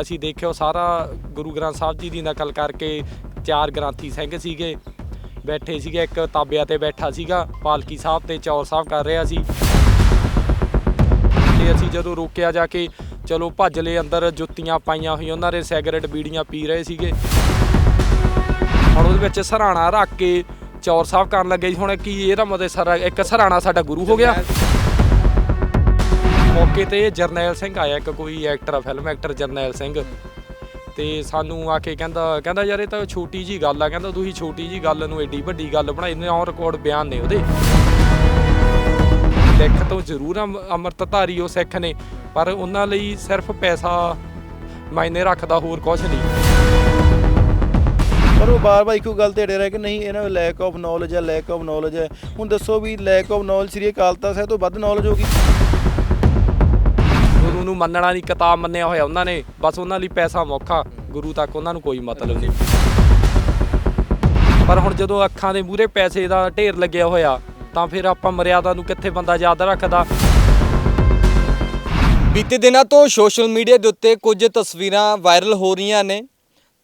ਅਸੀਂ ਦੇਖਿਓ ਸਾਰਾ ਗੁਰੂ ਗ੍ਰੰਥ ਸਾਹਿਬ ਜੀ ਦੀ ਨਕਲ ਕਰਕੇ ਚਾਰ ਗ੍ਰੰਥੀ ਸਿੰਘ ਸੀਗੇ, ਬੈਠੇ ਸੀਗੇ, ਇੱਕ ਤਾਬਿਆਂ ਤੇ ਬੈਠਾ ਸੀਗਾ, ਪਾਲਕੀ ਸਾਹਿਬ ਤੇ ਚੌਰ ਸਾਹਿਬ ਕਰ ਰਿਹਾ ਸੀ। ਤੇ ਅਸੀਂ ਜਦੋਂ ਰੋਕਿਆ ਜਾ ਕੇ, ਚਲੋ ਭੱਜ ਲਏ ਅੰਦਰ, ਜੁੱਤੀਆਂ ਪਾਈਆਂ ਹੋਈਆਂ, ਉਹਨਾਂ ਦੇ ਸਿਗਰਟ ਬੀੜੀਆਂ ਪੀ ਰਹੇ ਸੀਗੇ। ਹੁਣ ਉਹਦੇ ਵਿੱਚ ਸਰਾਣਾ ਰੱਖ ਕੇ ਚੌਰ ਸਾਹਿਬ ਕਰਨ ਲੱਗੇ ਜੀ ਹੁਣ ਕੀ ਇਹਦਾ ਮਤਲਬ ਸਾਰਾ, ਇੱਕ ਸਰਾਣਾ ਸਾਡਾ ਗੁਰੂ ਹੋ ਗਿਆ। ਮੌਕੇ ਤੇ ਜਰਨੈਲ ਸਿੰਘ ਆਇਆ, ਇੱਕ ਕੋਈ ਐਕਟਰ ਆ ਫਿਲਮ ਐਕਟਰ ਜਰਨੈਲ ਸਿੰਘ। ਤੇ ਸਾਨੂੰ ਆ ਕੇ ਕਹਿੰਦਾ ਕਹਿੰਦਾ ਯਾਰ ਇਹ ਤਾਂ ਛੋਟੀ ਜੀ ਗੱਲ ਆ, ਕਹਿੰਦਾ ਤੁਸੀਂ ਛੋਟੀ ਜੀ ਗੱਲ ਨੂੰ ਐਡੀ ਵੱਡੀ ਗੱਲ ਬਣਾਈ ਨੇ ਔਨ ਰਿਕਾਰਡ ਬਿਆਨ ਨੇ ਉਹਦੇ। ਸਿੱਖ ਤੋਂ ਜ਼ਰੂਰ ਅਮ- ਅੰਮ੍ਰਿਤਧਾਰੀ ਉਹ ਸਿੱਖ ਨੇ, ਪਰ ਉਹਨਾਂ ਲਈ ਸਿਰਫ ਪੈਸਾ ਮਾਇਨੇ ਰੱਖਦਾ ਹੋਰ ਕੁਝ ਨਹੀਂ। ਪਰ ਉਹ ਬਾਰ-ਬਾਰ ਇੱਕੋ ਗੱਲ ਤੇ ਅੜੇ ਰਹੇ ਕਿ, ਨਹੀਂ, ਇਹਨਾਂ ਨੂੰ ਲੈਕ ਆਫ ਨੌਲੇਜ ਹੈ ਲੈਕ ਆਫ ਨੌਲੇਜ ਹੈ। ਹੁਣ ਦੱਸੋ ਵੀ ਲੈਕ ਆਫ ਨੌਲੇਜ ਸ੍ਰੀ ਅਕਾਲ ਤਖਤ ਸਾਹਿਬ ਤੋਂ ਵੱਧ ਨੌਲੇਜ ਹੋਗੀ ਗੁਰੂ ਨੂੰ ਮੰਨਣਾ ਨਹੀਂ, ਕਿਤਾਬ ਮੰਨਿਆ ਹੋਇਆ ਉਹਨਾਂ ਨੇ, ਬਸ ਉਹਨਾਂ ਲਈ ਪੈਸਾ ਮੌਖਾ। ਗੁਰੂ ਤੱਕ ਉਹਨਾਂ ਨੂੰ ਕੋਈ ਮਤਲਬ ਨਹੀਂ। ਪਰ ਹੁਣ ਜਦੋਂ ਅੱਖਾਂ ਦੇ ਮੂਹਰੇ ਪੈਸੇ ਦਾ ਢੇਰ ਲੱਗਿਆ ਹੋਇਆ, ਤਾਂ ਫਿਰ ਆਪਾਂ ਮਰਿਆਦਾ ਨੂੰ ਕਿੱਥੇ ਬੰਦਾ ਯਾਦ ਰੱਖਦਾ? ਬੀਤੇ ਦਿਨਾਂ ਤੋਂ ਸੋਸ਼ਲ ਮੀਡੀਆ ਦੇ ਉੱਤੇ ਕੁਝ ਤਸਵੀਰਾਂ ਵਾਇਰਲ ਹੋ ਰਹੀਆਂ ਨੇ।